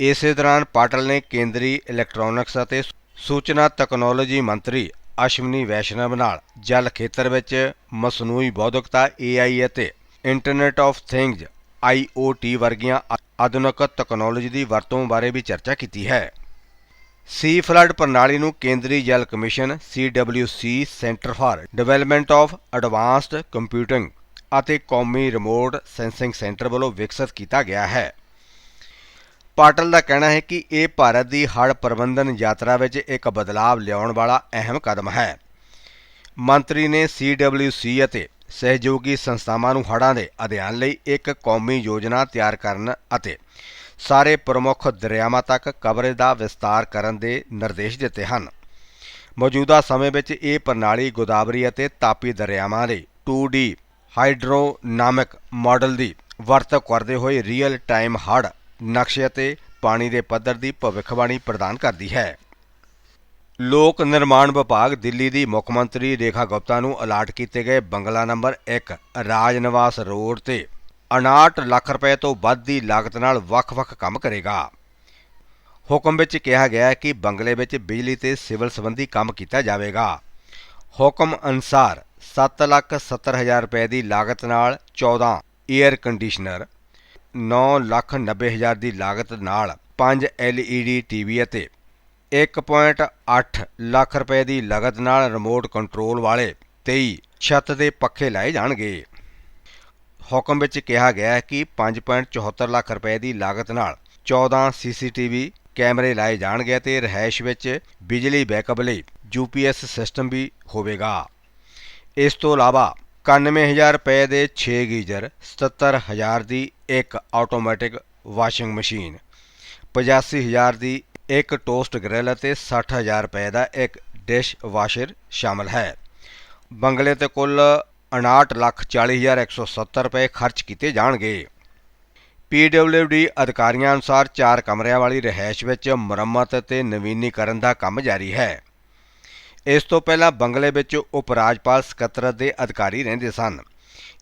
ਇਸੇ ਦੌਰਾਨ ਪਾਟਲ ਨੇ ਕੇਂਦਰੀ ਇਲੈਕਟ੍ਰੋਨਿਕਸ ਅਤੇ ਸੂਚਨਾ ਤਕਨਾਲੋਜੀ ਮੰਤਰੀ ਅਸ਼ਵਨੀ ਵੈਸ਼ਨਵ ਨਾਲ। ਜਲ ਖੇਤਰ ਵਿੱਚ ਮਸਨੂਈ ਬੌਧਿਕਤਾ AI ਅਤੇ ਇੰਟਰਨੈਟ ਆਫ ਥਿੰਗਜ਼ IoT ਵਰਗੀਆਂ ਆਧੁਨਿਕ ਤਕਨਾਲੋਜੀ ਦੀ ਵਰਤੋਂ ਬਾਰੇ ਵੀ ਚਰਚਾ ਕੀਤੀ ਹੈ। ਸੀ ਫਲੱਡ ਪ੍ਰਣਾਲੀ ਨੂੰ ਕੇਂਦਰੀ ਜਲ commission CWC centre for development of advanced computing ਅਤੇ ਕੌਮੀ ਰਿਮੋਟ ਸੈਂਸਿੰਗ ਸੈਂਟਰ ਵੱਲੋਂ ਵਿਕਸਿਤ ਕੀਤਾ ਗਿਆ ਹੈ। ਪਾਟਲ ਦਾ ਕਹਿਣਾ ਹੈ ਕਿ ਇਹ ਭਾਰਤ ਦੀ ਹੜ੍ਹ ਪ੍ਰਬੰਧਨ ਯਾਤਰਾ ਵਿੱਚ ਇੱਕ ਬਦਲਾਅ ਲਿਆਉਣ ਵਾਲਾ ਅਹਿਮ ਕਦਮ ਹੈ। ਮੰਤਰੀ ਨੇ CWC ਅਤੇ ਸਹਿਯੋਗੀ ਸੰਸਥਾਵਾਂ ਨੂੰ ਹੜ੍ਹਾਂ ਦੇ ਅਧਿਐਨ ਲਈ ਇੱਕ ਕੌਮੀ ਯੋਜਨਾ ਤਿਆਰ ਕਰਨ ਅਤੇ ਸਾਰੇ ਪ੍ਰਮੁੱਖ ਦਰਿਆਵਾਂ ਤੱਕ ਕਵਰੇਜ ਦਾ ਵਿਸਤਾਰ ਕਰਨ ਦੇ ਨਿਰਦੇਸ਼ ਦਿੱਤੇ ਹਨ। ਮੌਜੂਦਾ ਸਮੇਂ ਵਿੱਚ ਇਹ ਪ੍ਰਣਾਲੀ ਗੋਦਾਵਰੀ ਅਤੇ ਤਾਪੀ ਦਰਿਆਵਾਂ ਲਈ 2D ਹਾਈਡਰੋਨਾਮਿਕ ਮਾਡਲ ਦੀ ਵਰਤੋਂ ਕਰਦੇ ਹੋਏ ਰੀਅਲ ਟਾਈਮ ਹੜ੍ਹ ਨਕਸ਼ੇ ਅਤੇ ਪਾਣੀ ਦੇ ਪੱਧਰ ਦੀ ਭਵਿੱਖਬਾਣੀ ਪ੍ਰਦਾਨ ਕਰਦੀ ਹੈ। ਲੋਕ ਨਿਰਮਾਣ ਵਿਭਾਗ ਦਿੱਲੀ ਦੀ ਮੁੱਖ ਮੰਤਰੀ ਰੇਖਾ ਗੁਪਤਾ ਨੂੰ ਅਲਾਟ ਕੀਤੇ ਗਏ ਬੰਗਲਾ ਨੰਬਰ 1 ਰਾਜ ਨਿਵਾਸ ਰੋਡ ਤੇ 59 ਲੱਖ ਰੁਪਏ ਤੋਂ ਵੱਧ ਦੀ ਲਾਗਤ ਨਾਲ ਵੱਖ-ਵੱਖ ਕੰਮ ਕਰੇਗਾ। ਹੁਕਮ ਵਿੱਚ ਕਿਹਾ ਗਿਆ ਹੈ ਕਿ ਬੰਗਲੇ ਵਿੱਚ ਬਿਜਲੀ ਤੇ ਸਿਵਲ ਸੰਬੰਧੀ ਕੰਮ ਕੀਤਾ ਜਾਵੇਗਾ। ਹੁਕਮ ਅਨੁਸਾਰ 7 ਲੱਖ 70 ਹਜ਼ਾਰ ਰੁਪਏ ਦੀ ਲਾਗਤ ਨਾਲ 14 에ਅਰ ਕੰਡੀਸ਼ਨਰ 9,90,000 ਦੀ ਲਾਗਤ ਨਾਲ 5 LED ਟੀਵੀ ਅਤੇ 1.8 ਲੱਖ ਰੁਪਏ ਦੀ ਲਾਗਤ ਨਾਲ ਰਿਮੋਟ ਕੰਟਰੋਲ ਵਾਲੇ 23 ਛੱਤ ਦੇ ਪੱਖੇ ਲਾਏ ਜਾਣਗੇ। ਹੁਕਮ ਵਿੱਚ ਕਿਹਾ ਗਿਆ ਹੈ ਕਿ 5.74 ਲੱਖ ਰੁਪਏ ਦੀ ਲਾਗਤ ਨਾਲ 14 ਸੀਸੀਟੀਵੀ ਕੈਮਰੇ ਲਾਏ ਜਾਣਗੇ ਤੇ ਰਹਿائش ਵਿੱਚ ਬਿਜਲੀ ਬੈਕਅਪ ਲਈ ਯੂਪੀਐਸ ਸਿਸਟਮ ਵੀ ਹੋਵੇਗਾ। ਇਸ ਤੋਂ ਇਲਾਵਾ 91000 ਰੁਪਏ ਦੇ 6 ਗੀਜ਼ਰ 77000 ਦੀ ਇੱਕ ਆਟੋਮੈਟਿਕ ਵਾਸ਼ਿੰਗ ਮਸ਼ੀਨ 85000 ਦੀ ਇੱਕ ਟੋਸਟ ਗ੍ਰਿਲ ਅਤੇ 60000 ਰੁਪਏ ਦਾ ਇੱਕ ਡਿਸ਼ ਵਾਸ਼ਰ ਸ਼ਾਮਲ ਹੈ। ਬੰਗਲੇ ਤੇ ਕੁੱਲ 59,40,170 ਰੁਪਏ ਖਰਚ ਕੀਤੇ ਜਾਣਗੇ। ਪੀਡਬਲਯੂਡੀ ਅਧਿਕਾਰੀਆਂ ਅਨੁਸਾਰ ਚਾਰ ਕਮਰਿਆਂ ਵਾਲੀ ਰਹਿائش ਵਿੱਚ ਮੁਰੰਮਤ ਅਤੇ ਨਵੀਨੀਕਰਨ ਦਾ ਕੰਮ ਜਾਰੀ ਹੈ। ਇਸ ਤੋਂ ਪਹਿਲਾਂ ਬੰਗਲੇ ਵਿੱਚ ਉਪ ਰਾਜਪਾਲ ਸਕੱਤਰਤ ਦੇ ਅਧਿਕਾਰੀ ਰਹਿੰਦੇ ਸਨ।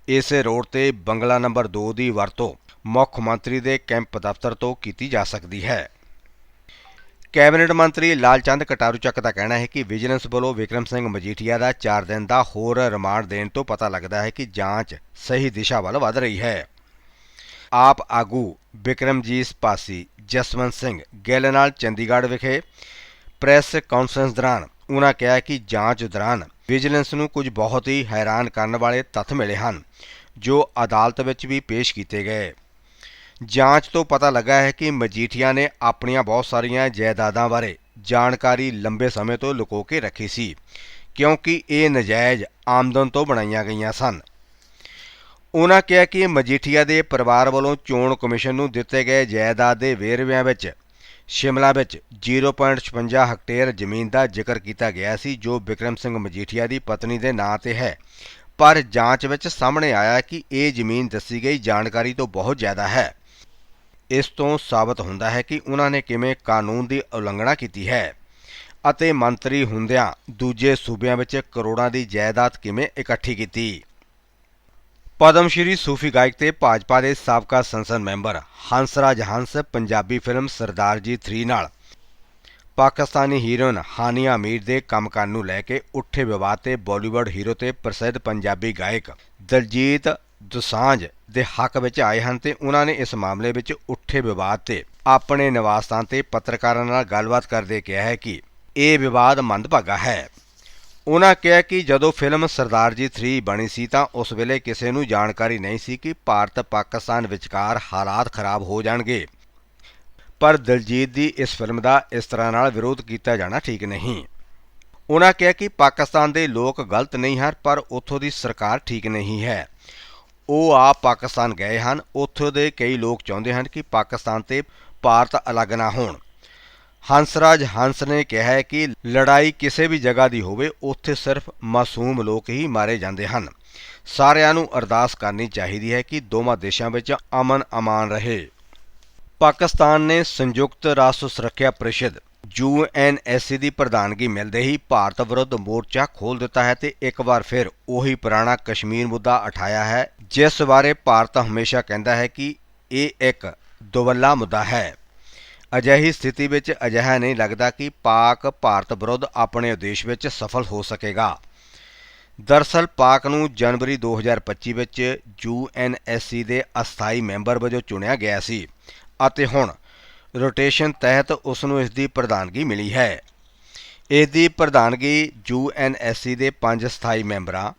ਇਸੇ ਰੋਡ ਤੇ ਬੰਗਲਾ ਨੰਬਰ 2 ਦੀ ਵਰਤੋਂ ਮੁੱਖ ਮੰਤਰੀ ਦੇ ਕੈਂਪ ਦਫ਼ਤਰ ਤੋਂ ਕੀਤੀ ਜਾ ਸਕਦੀ ਹੈ। ਕੈਬਨਿਟ ਮੰਤਰੀ ਲਾਲਚੰਦ ਕਟਾਰੂ ਚੱਕ ਦਾ ਕਹਿਣਾ ਹੈ ਕਿ ਵਿਜੀਲੈਂਸ ਵੱਲੋਂ ਵਿਕਰਮ ਸਿੰਘ ਮਜੀਠੀਆ ਦਾ 4 ਦਿਨ ਦਾ ਹੋਰ ਰਿਮਾਂਡ ਦੇਣ ਤੋਂ ਪਤਾ ਲੱਗਦਾ ਹੈ ਕਿ ਜਾਂਚ ਸਹੀ ਦਿਸ਼ਾ ਵੱਲ ਵਧ ਰਹੀ ਹੈ। ਆਪ ਆਗੂ ਵਿਕਰਮਜੀਤ ਪਾਸੀ, ਜਸਵੰਤ ਸਿੰਘ ਗਿੱਲ ਨਾਲ ਚੰਡੀਗੜ੍ਹ ਵਿਖੇ ਪ੍ਰੈਸ ਕਾਨਫਰੰਸ ਦੌਰਾਨ ਉਨ੍ਹਾਂ ਕਿਹਾ ਕਿ ਜਾਂਚ ਦੌਰਾਨ ਵਿਜੀਲੈਂਸ ਨੂੰ ਕੁਝ ਬਹੁਤ ਹੀ ਹੈਰਾਨ ਕਰਨ ਵਾਲੇ ਤੱਥ ਮਿਲੇ ਹਨ, ਜੋ ਅਦਾਲਤ ਵਿੱਚ ਵੀ ਪੇਸ਼ ਕੀਤੇ ਗਏ। ਜਾਂਚ ਤੋਂ ਪਤਾ ਲੱਗਾ ਹੈ ਕਿ ਮਜੀਠੀਆ ਨੇ ਆਪਣੀਆਂ ਬਹੁਤ ਸਾਰੀਆਂ ਜਾਇਦਾਦਾਂ ਬਾਰੇ ਜਾਣਕਾਰੀ ਲੰਬੇ ਸਮੇਂ ਤੋਂ ਲੁਕੋ ਕੇ ਰੱਖੀ ਸੀ, ਕਿਉਂਕਿ ਇਹ ਨਜਾਇਜ਼ ਆਮਦਨ ਤੋਂ ਬਣਾਈਆਂ ਗਈਆਂ ਸਨ। ਉਹਨਾਂ ਕਿਹਾ ਕਿ ਮਜੀਠੀਆ ਦੇ ਪਰਿਵਾਰ ਵੱਲੋਂ ਚੋਣ ਕਮਿਸ਼ਨ ਨੂੰ ਦਿੱਤੇ ਗਏ ਜਾਇਦਾਦ ਦੇ ਵੇਰਵਿਆਂ ਵਿੱਚ ਸ਼ਿਮਲਾ ਵਿੱਚ 0.56 ਹੈਕਟੇਅਰ ਜ਼ਮੀਨ ਦਾ ਜ਼ਿਕਰ ਕੀਤਾ ਗਿਆ ਸੀ, ਜੋ ਵਿਕਰਮ ਸਿੰਘ ਮਜੀਠੀਆ ਦੀ ਪਤਨੀ ਦੇ ਨਾਂ ਤੇ ਹੈ। ਪਰ ਜਾਂਚ ਵਿੱਚ ਸਾਹਮਣੇ ਆਇਆ ਕਿ ਇਹ ਜ਼ਮੀਨ ਦੱਸੀ ਗਈ ਜਾਣਕਾਰੀ ਤੋਂ ਬਹੁਤ ਜ਼ਿਆਦਾ ਹੈ। ਇਸ ਤੋਂ ਸਾਬਤ ਹੁੰਦਾ ਹੈ ਕਿ ਉਹਨਾਂ ਨੇ ਕਿਵੇਂ ਕਾਨੂੰਨ ਦੀ ਉਲੰਘਣਾ ਕੀਤੀ ਹੈ ਅਤੇ ਮੰਤਰੀ ਹੁੰਦਿਆਂ ਦੂਜੇ ਸੂਬਿਆਂ ਵਿੱਚ ਕਰੋੜਾਂ ਦੀ ਜਾਇਦਾਦ ਕਿਵੇਂ ਇਕੱਠੀ ਕੀਤੀ। ਪਦਮ ਸ਼੍ਰੀ ਸੂਫੀ ਗਾਇਕ ਤੇ ਭਾਜਪਾ ਦੇ ਸਾਬਕਾ ਸੰਸਦ ਮੈਂਬਰ ਹੰਸਰਾਜ ਹੰਸ, ਪੰਜਾਬੀ ਫਿਲਮ ਸਰਦਾਰ ਜੀ 3 ਨਾਲ। ਪਾਕਿਸਤਾਨੀ ਹੀਰੋਇਨ ਹਾਨੀਆ ਮੀਰ ਦੇ ਕੰਮਕਾਜ ਨੂੰ ਲੈ ਕੇ ਉੱਠੇ ਵਿਵਾਦ ਤੇ ਬਾਲੀਵੁੱਡ ਹੀਰੋ ਤੇ ਪ੍ਰਸਿੱਧ ਪੰਜਾਬੀ ਗਾਇਕ ਦਲਜੀਤ ਦੁਸਾਂਝ ਦੇ ਹੱਕ ਵਿੱਚ ਆਏ ਹਨ ਤੇ ਉਹਨਾਂ ਨੇ ਇਸ ਮਾਮਲੇ ਵਿੱਚ ਉੱਠੇ ਵਿਵਾਦ ਤੇ ਆਪਣੇ ਨਿਵਾਸ ਸਥਾਨ ਤੇ ਪੱਤਰਕਾਰਾਂ ਨਾਲ ਗੱਲਬਾਤ ਕਰਦੇ ਕਿਹਾ ਹੈ ਕਿ ਇਹ ਵਿਵਾਦ ਮੰਦਭਾਗਾ ਹੈ। ਉਹਨਾਂ ਕਿਹਾ ਕਿ ਜਦੋਂ ਫਿਲਮ ਸਰਦਾਰ ਜੀ 3 ਬਣੀ ਸੀ ਤਾਂ ਉਸ ਵੇਲੇ ਕਿਸੇ ਨੂੰ ਜਾਣਕਾਰੀ ਨਹੀਂ ਸੀ ਕਿ ਭਾਰਤ ਪਾਕਿਸਤਾਨ ਵਿਚਕਾਰ ਹਾਲਾਤ ਖਰਾਬ ਹੋ ਜਾਣਗੇ। ਪਰ ਦਿਲਜੀਤ ਦੀ ਇਸ ਫਿਲਮ ਦਾ ਇਸ ਤਰ੍ਹਾਂ ਨਾਲ ਵਿਰੋਧ ਕੀਤਾ ਜਾਣਾ ਠੀਕ ਨਹੀਂ। ਉਹਨਾਂ ਕਿਹਾ ਕਿ ਪਾਕਿਸਤਾਨ ਦੇ ਲੋਕ ਗਲਤ ਨਹੀਂ ਹਨ, ਪਰ ਉੱਥੋਂ ਦੀ ਸਰਕਾਰ ਠੀਕ ਨਹੀਂ ਹੈ। ਉਹ ਆਪ ਪਾਕਿਸਤਾਨ ਗਏ ਹਨ। ਉੱਥੋਂ ਦੇ ਕਈ ਲੋਕ ਚਾਹੁੰਦੇ ਹਨ ਕਿ ਪਾਕਿਸਤਾਨ ਤੇ ਭਾਰਤ ਅਲੱਗ ਨਾ ਹੋਣ। ਹੰਸਰਾਜ ਹੰਸ ਨੇ ਕਿਹਾ ਹੈ ਕਿ ਲੜਾਈ ਕਿਸੇ ਵੀ ਜਗ੍ਹਾ ਦੀ ਹੋਵੇ, ਉੱਥੇ ਸਿਰਫ ਮਾਸੂਮ ਲੋਕ ਹੀ ਮਾਰੇ ਜਾਂਦੇ ਹਨ। ਸਾਰਿਆਂ ਨੂੰ ਅਰਦਾਸ ਕਰਨੀ ਚਾਹੀਦੀ ਹੈ ਕਿ ਦੋਵਾਂ ਦੇਸ਼ਾਂ ਵਿੱਚ ਅਮਨ ਅਮਾਨ ਰਹੇ। ਪਾਕਿਸਤਾਨ ਨੇ ਸੰਯੁਕਤ ਰਾਸ਼ਟਰ ਸੁਰੱਖਿਆ ਪਰਿਸ਼ਦ ਯੂਐਨਐਸਸੀ ਦੀ ਪ੍ਰਧਾਨਗੀ ਮਿਲਦੇ ਹੀ ਭਾਰਤ ਵਿਰੁੱਧ ਮੋਰਚਾ ਖੋਲ ਦਿੱਤਾ ਹੈ ਤੇ ਇੱਕ ਵਾਰ ਫਿਰ ਉਹੀ ਪੁਰਾਣਾ ਕਸ਼ਮੀਰ ਮੁੱਦਾ ਉਠਾਇਆ ਹੈ, ਜਿਸ ਬਾਰੇ ਭਾਰਤ ਹਮੇਸ਼ਾ ਕਹਿੰਦਾ ਹੈ ਕਿ ਇਹ ਇੱਕ ਦੁਵੱਲਾ ਮੁੱਦਾ ਹੈ। ਅਜਿਹੀ ਸਥਿਤੀ ਵਿੱਚ ਅਜਿਹਾ ਨਹੀਂ ਲੱਗਦਾ ਕਿ ਪਾਕ ਭਾਰਤ ਵਿਰੁੱਧ ਆਪਣੇ ਉਦੇਸ਼ ਵਿੱਚ ਸਫਲ ਹੋ ਸਕੇਗਾ। ਦਰਸਲ ਪਾਕ ਨੂੰ ਜਨਵਰੀ 2025 ਵਿੱਚ ਯੂਐਨਐਸਸੀ ਦੇ ਅਸਥਾਈ ਮੈਂਬਰ ਵਜੋਂ ਚੁਣਿਆ ਗਿਆ ਸੀ ਅਤੇ ਹੁਣ ਰੋਟੇਸ਼ਨ ਤਹਿਤ ਉਸ ਨੂੰ ਇਸ ਦੀ ਪ੍ਰਧਾਨਗੀ ਮਿਲੀ ਹੈ। ਇਸ ਦੀ ਪ੍ਰਧਾਨਗੀ ਯੂਐਨਐਸਸੀ ਦੇ ਪੰਜ ਸਥਾਈ ਮੈਂਬਰਾਂ,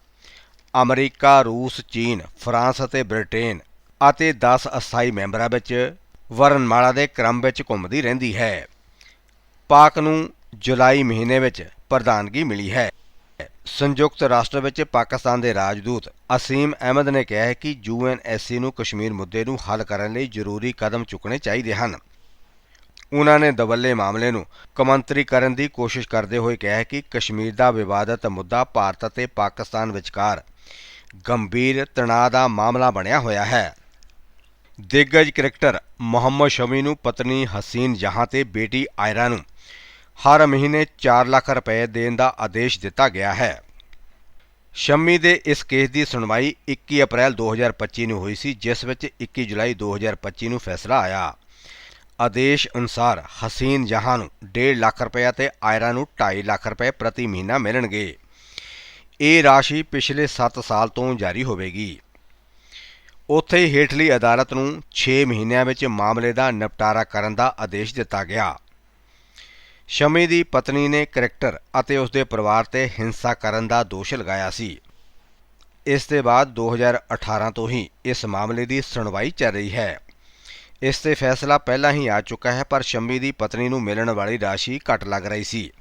ਅਮਰੀਕਾ, ਰੂਸ, ਚੀਨ, ਫਰਾਂਸ ਅਤੇ ਬ੍ਰਿਟੇਨ ਅਤੇ 10 ਅਸਥਾਈ ਮੈਂਬਰਾਂ ਵਿੱਚ ਵਰਨਮਾਲਾ ਦੇ ਕ੍ਰਮ ਵਿੱਚ ਘੁੰਮਦੀ ਰਹਿੰਦੀ ਹੈ। ਪਾਕ ਨੂੰ ਜੁਲਾਈ ਮਹੀਨੇ ਵਿੱਚ ਪ੍ਰਧਾਨਗੀ ਮਿਲੀ ਹੈ। ਸੰਯੁਕਤ ਰਾਸ਼ਟਰ ਵਿੱਚ ਪਾਕਿਸਤਾਨ ਦੇ ਰਾਜਦੂਤ ਅਸੀਮ ਅਹਿਮਦ ਨੇ ਕਿਹਾ ਹੈ ਕਿ ਯੂਐਨਐਸਸੀ ਨੂੰ ਕਸ਼ਮੀਰ ਮੁੱਦੇ ਨੂੰ ਹੱਲ ਕਰਨ ਲਈ ਜ਼ਰੂਰੀ ਕਦਮ ਚੁੱਕਣੇ ਚਾਹੀਦੇ ਹਨ। ਉਹਨਾਂ ਨੇ ਦਵੱਲੇ ਮਾਮਲੇ ਨੂੰ ਕਮੰਤਰੀ ਕਰਨ ਦੀ ਕੋਸ਼ਿਸ਼ ਕਰਦੇ ਹੋਏ ਕਿਹਾ ਹੈ ਕਿ ਕਸ਼ਮੀਰ ਦਾ ਵਿਵਾਦਤ ਮੁੱਦਾ ਭਾਰਤ ਅਤੇ ਪਾਕਿਸਤਾਨ ਵਿਚਕਾਰ ਗੰਭੀਰ ਤਣਾਅ ਦਾ ਮਾਮਲਾ ਬਣਿਆ ਹੋਇਆ ਹੈ। ਦਿੱਗਜ ਕ੍ਰਿਕਟਰ ਮੁਹੰਮਦ ਸ਼ਮੀ ਨੂੰ ਪਤਨੀ ਹਸੀਨ ਜਹਾਂ ਤੇ ਬੇਟੀ ਆਇਰਾ ਨੂੰ ਹਰ ਮਹੀਨੇ 4 ਲੱਖ ਰੁਪਏ ਦੇਣ ਦਾ ਆਦੇਸ਼ ਦਿੱਤਾ ਗਿਆ ਹੈ ਸ਼ਮੀ ਦੇ ਇਸ ਕੇਸ ਦੀ ਸੁਣਵਾਈ 21 ਅਪ੍ਰੈਲ 2025 ਨੂੰ ਹੋਈ ਸੀ ਜਿਸ ਵਿੱਚ 21 ਜੁਲਾਈ 2025 ਨੂੰ ਫੈਸਲਾ ਆਇਆ ਆਦੇਸ਼ ਅਨੁਸਾਰ ਹਸੀਨ ਜਹਾਂ ਨੂੰ 1.5 ਲੱਖ ਰੁਪਏ ਤੇ ਆਇਰਾ ਨੂੰ 2.5 ਲੱਖ ਰੁਪਏ ਪ੍ਰਤੀ ਮਹੀਨਾ ਮਿਲਣਗੇ ਇਹ ਰਾਸ਼ੀ ਪਿਛਲੇ 7 ਸਾਲ ਤੋਂ ਜਾਰੀ ਹੋਵੇਗੀ ਉੱਥੇ ਹੀ ਹੇਠਲੀ ਅਦਾਲਤ ਨੂੰ 6 ਮਹੀਨਿਆਂ ਵਿੱਚ ਮਾਮਲੇ ਦਾ ਨਿਪਟਾਰਾ ਕਰਨ ਦਾ ਆਦੇਸ਼ ਦਿੱਤਾ ਗਿਆ। ਸ਼ਮੀ ਦੀ ਪਤਨੀ ਨੇ ਕਰੈਕਟਰ ਅਤੇ ਉਸ ਦੇ ਪਰਿਵਾਰ ਤੇ ਹਿੰਸਾ ਕਰਨ ਦਾ ਦੋਸ਼ ਲਗਾਇਆ ਸੀ। ਇਸ ਦੇ ਬਾਅਦ 2018 ਤੋਂ ਹੀ ਇਸ ਮਾਮਲੇ ਦੀ ਸੁਣਵਾਈ ਚੱਲ ਰਹੀ ਹੈ। ਇਸ ਤੇ ਫੈਸਲਾ ਪਹਿਲਾਂ ਹੀ ਆ ਚੁੱਕਾ ਹੈ, ਪਰ ਸ਼ੰਮੀ ਦੀ ਪਤਨੀ ਨੂੰ ਮਿਲਣ ਵਾਲੀ ਰਾਸ਼ੀ ਘੱਟ ਲੱਗ ਰਹੀ ਸੀ।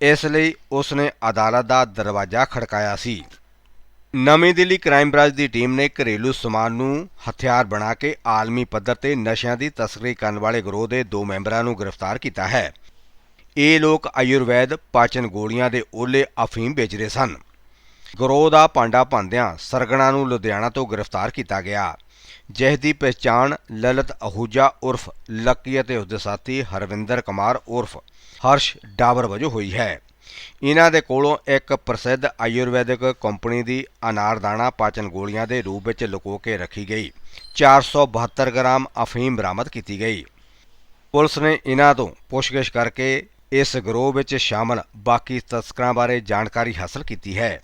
ਇਸ ਲਈ ਉਸ ਨੇ ਅਦਾਲਤ ਦਾ ਦਰਵਾਜ਼ਾ ਖੜਕਾਇਆ ਸੀ। ਨਵੀਂ ਦਿੱਲੀ ਕ੍ਰਾਈਮ ਬ੍ਰਾਂਚ ਦੀ ਟੀਮ ਨੇ ਘਰੇਲੂ ਸਮਾਨ ਨੂੰ ਹਥਿਆਰ ਬਣਾ ਕੇ ਆਲਮੀ ਪੱਧਰ ਤੇ ਨਸ਼ਿਆਂ ਦੀ ਤਸਕਰੀ ਕਰਨ ਵਾਲੇ ਗਰੋਹ ਦੇ ਦੋ ਮੈਂਬਰਾਂ ਨੂੰ ਗ੍ਰਿਫਤਾਰ ਕੀਤਾ ਹੈ। ਇਹ ਲੋਕ ਆਯੁਰਵੈਦ ਪਾਚਨ ਗੋਲੀਆਂ ਦੇ ਓਲੇ ਅਫੀਮ ਵੇਚ ਰਹੇ ਸਨ। ਗਰੋਹ ਦਾ ਪਾਂਡਾ ਭਾਂਦਿਆਂ ਸਰਗਣਾ ਨੂੰ ਲੁਧਿਆਣਾ ਤੋਂ ਗ੍ਰਿਫਤਾਰ ਕੀਤਾ ਗਿਆ। ਜਿਸ ਦੀ ਪਛਾਣ ਲਲਤ ਅਹੂਜਾ ਉਰਫ ਲੱਕੀ ਅਤੇ ਉਸਦੇ ਸਾਥੀ ਹਰਵਿੰਦਰ ਕੁਮਾਰ ਉਰਫ ਹਰਸ਼ ਡਾਬਰ ਵਜੋਂ ਹੋਈ ਹੈ। ਇਹਨਾਂ ਦੇ ਕੋਲੋਂ ਇੱਕ ਪ੍ਰਸਿੱਧ ਆਯੁਰਵੈਦਿਕ ਕੰਪਨੀ ਦੀ ਅਨਾਰਦਾਨਾ ਪਾਚਨ ਗੋਲੀਆਂ ਦੇ ਰੂਪ ਵਿੱਚ ਲੁਕੋ ਕੇ ਰੱਖੀ ਗਈ। 472 ਗ੍ਰਾਮ ਅਫੀਮ ਬਰਾਮਦ ਕੀਤੀ ਗਈ। ਪੁਲਿਸ ਨੇ ਇਹਨਾਂ ਤੋਂ ਪੁੱਛਗਿੱਛ ਕਰਕੇ ਇਸ ਗਰੋਹ ਵਿੱਚ ਸ਼ਾਮਲ ਬਾਕੀ ਤਸਕਰਾਂ ਬਾਰੇ ਜਾਣਕਾਰੀ ਹਾਸਲ ਕੀਤੀ ਹੈ।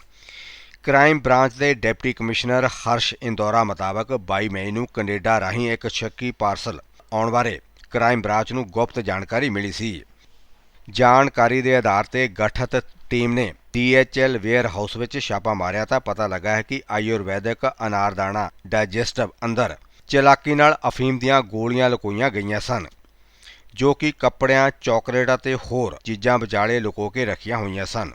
ਕ੍ਰਾਈਮ ਬ੍ਰਾਂਚ ਦੇ ਡਿਪਟੀ ਕਮਿਸ਼ਨਰ ਹਰਸ਼ ਇੰਦੌਰਾ ਮੁਤਾਬਕ 22 ਮਈ ਨੂੰ ਕੈਨੇਡਾ ਰਾਹੀਂ ਇੱਕ ਸ਼ੱਕੀ ਪਾਰਸਲ ਆਉਣ ਬਾਰੇ ਕ੍ਰਾਈਮ ਬ੍ਰਾਂਚ ਨੂੰ ਗੁਪਤ ਜਾਣਕਾਰੀ ਮਿਲੀ ਸੀ। ਜਾਣਕਾਰੀ ਦੇ ਆਧਾਰ ਤੇ ਗਠਿਤ ਟੀਮ ਨੇ DHL ਵੇਅਰ ਹਾਊਸ ਵਿੱਚ ਛਾਪਾ ਮਾਰਿਆ ਤਾਂ ਪਤਾ ਲੱਗਾ ਹੈ ਕਿ ਆਯੁਰਵੈਦਿਕ ਅਨਾਰਦਾਨਾ ਡਾਈਜੈਸਟਿਵ ਅੰਦਰ ਚਲਾਕੀ ਨਾਲ ਅਫੀਮ ਦੀਆਂ ਗੋਲੀਆਂ ਲੁਕੋਈਆਂ ਗਈਆਂ ਸਨ, ਜੋ ਕਿ ਕੱਪੜਿਆਂ, ਚਾਕਲੇਟ ਅਤੇ ਹੋਰ ਚੀਜ਼ਾਂ ਵਿਚਾਲੇ ਲੁਕੋ ਕੇ ਰੱਖੀਆਂ ਹੋਈਆਂ ਸਨ।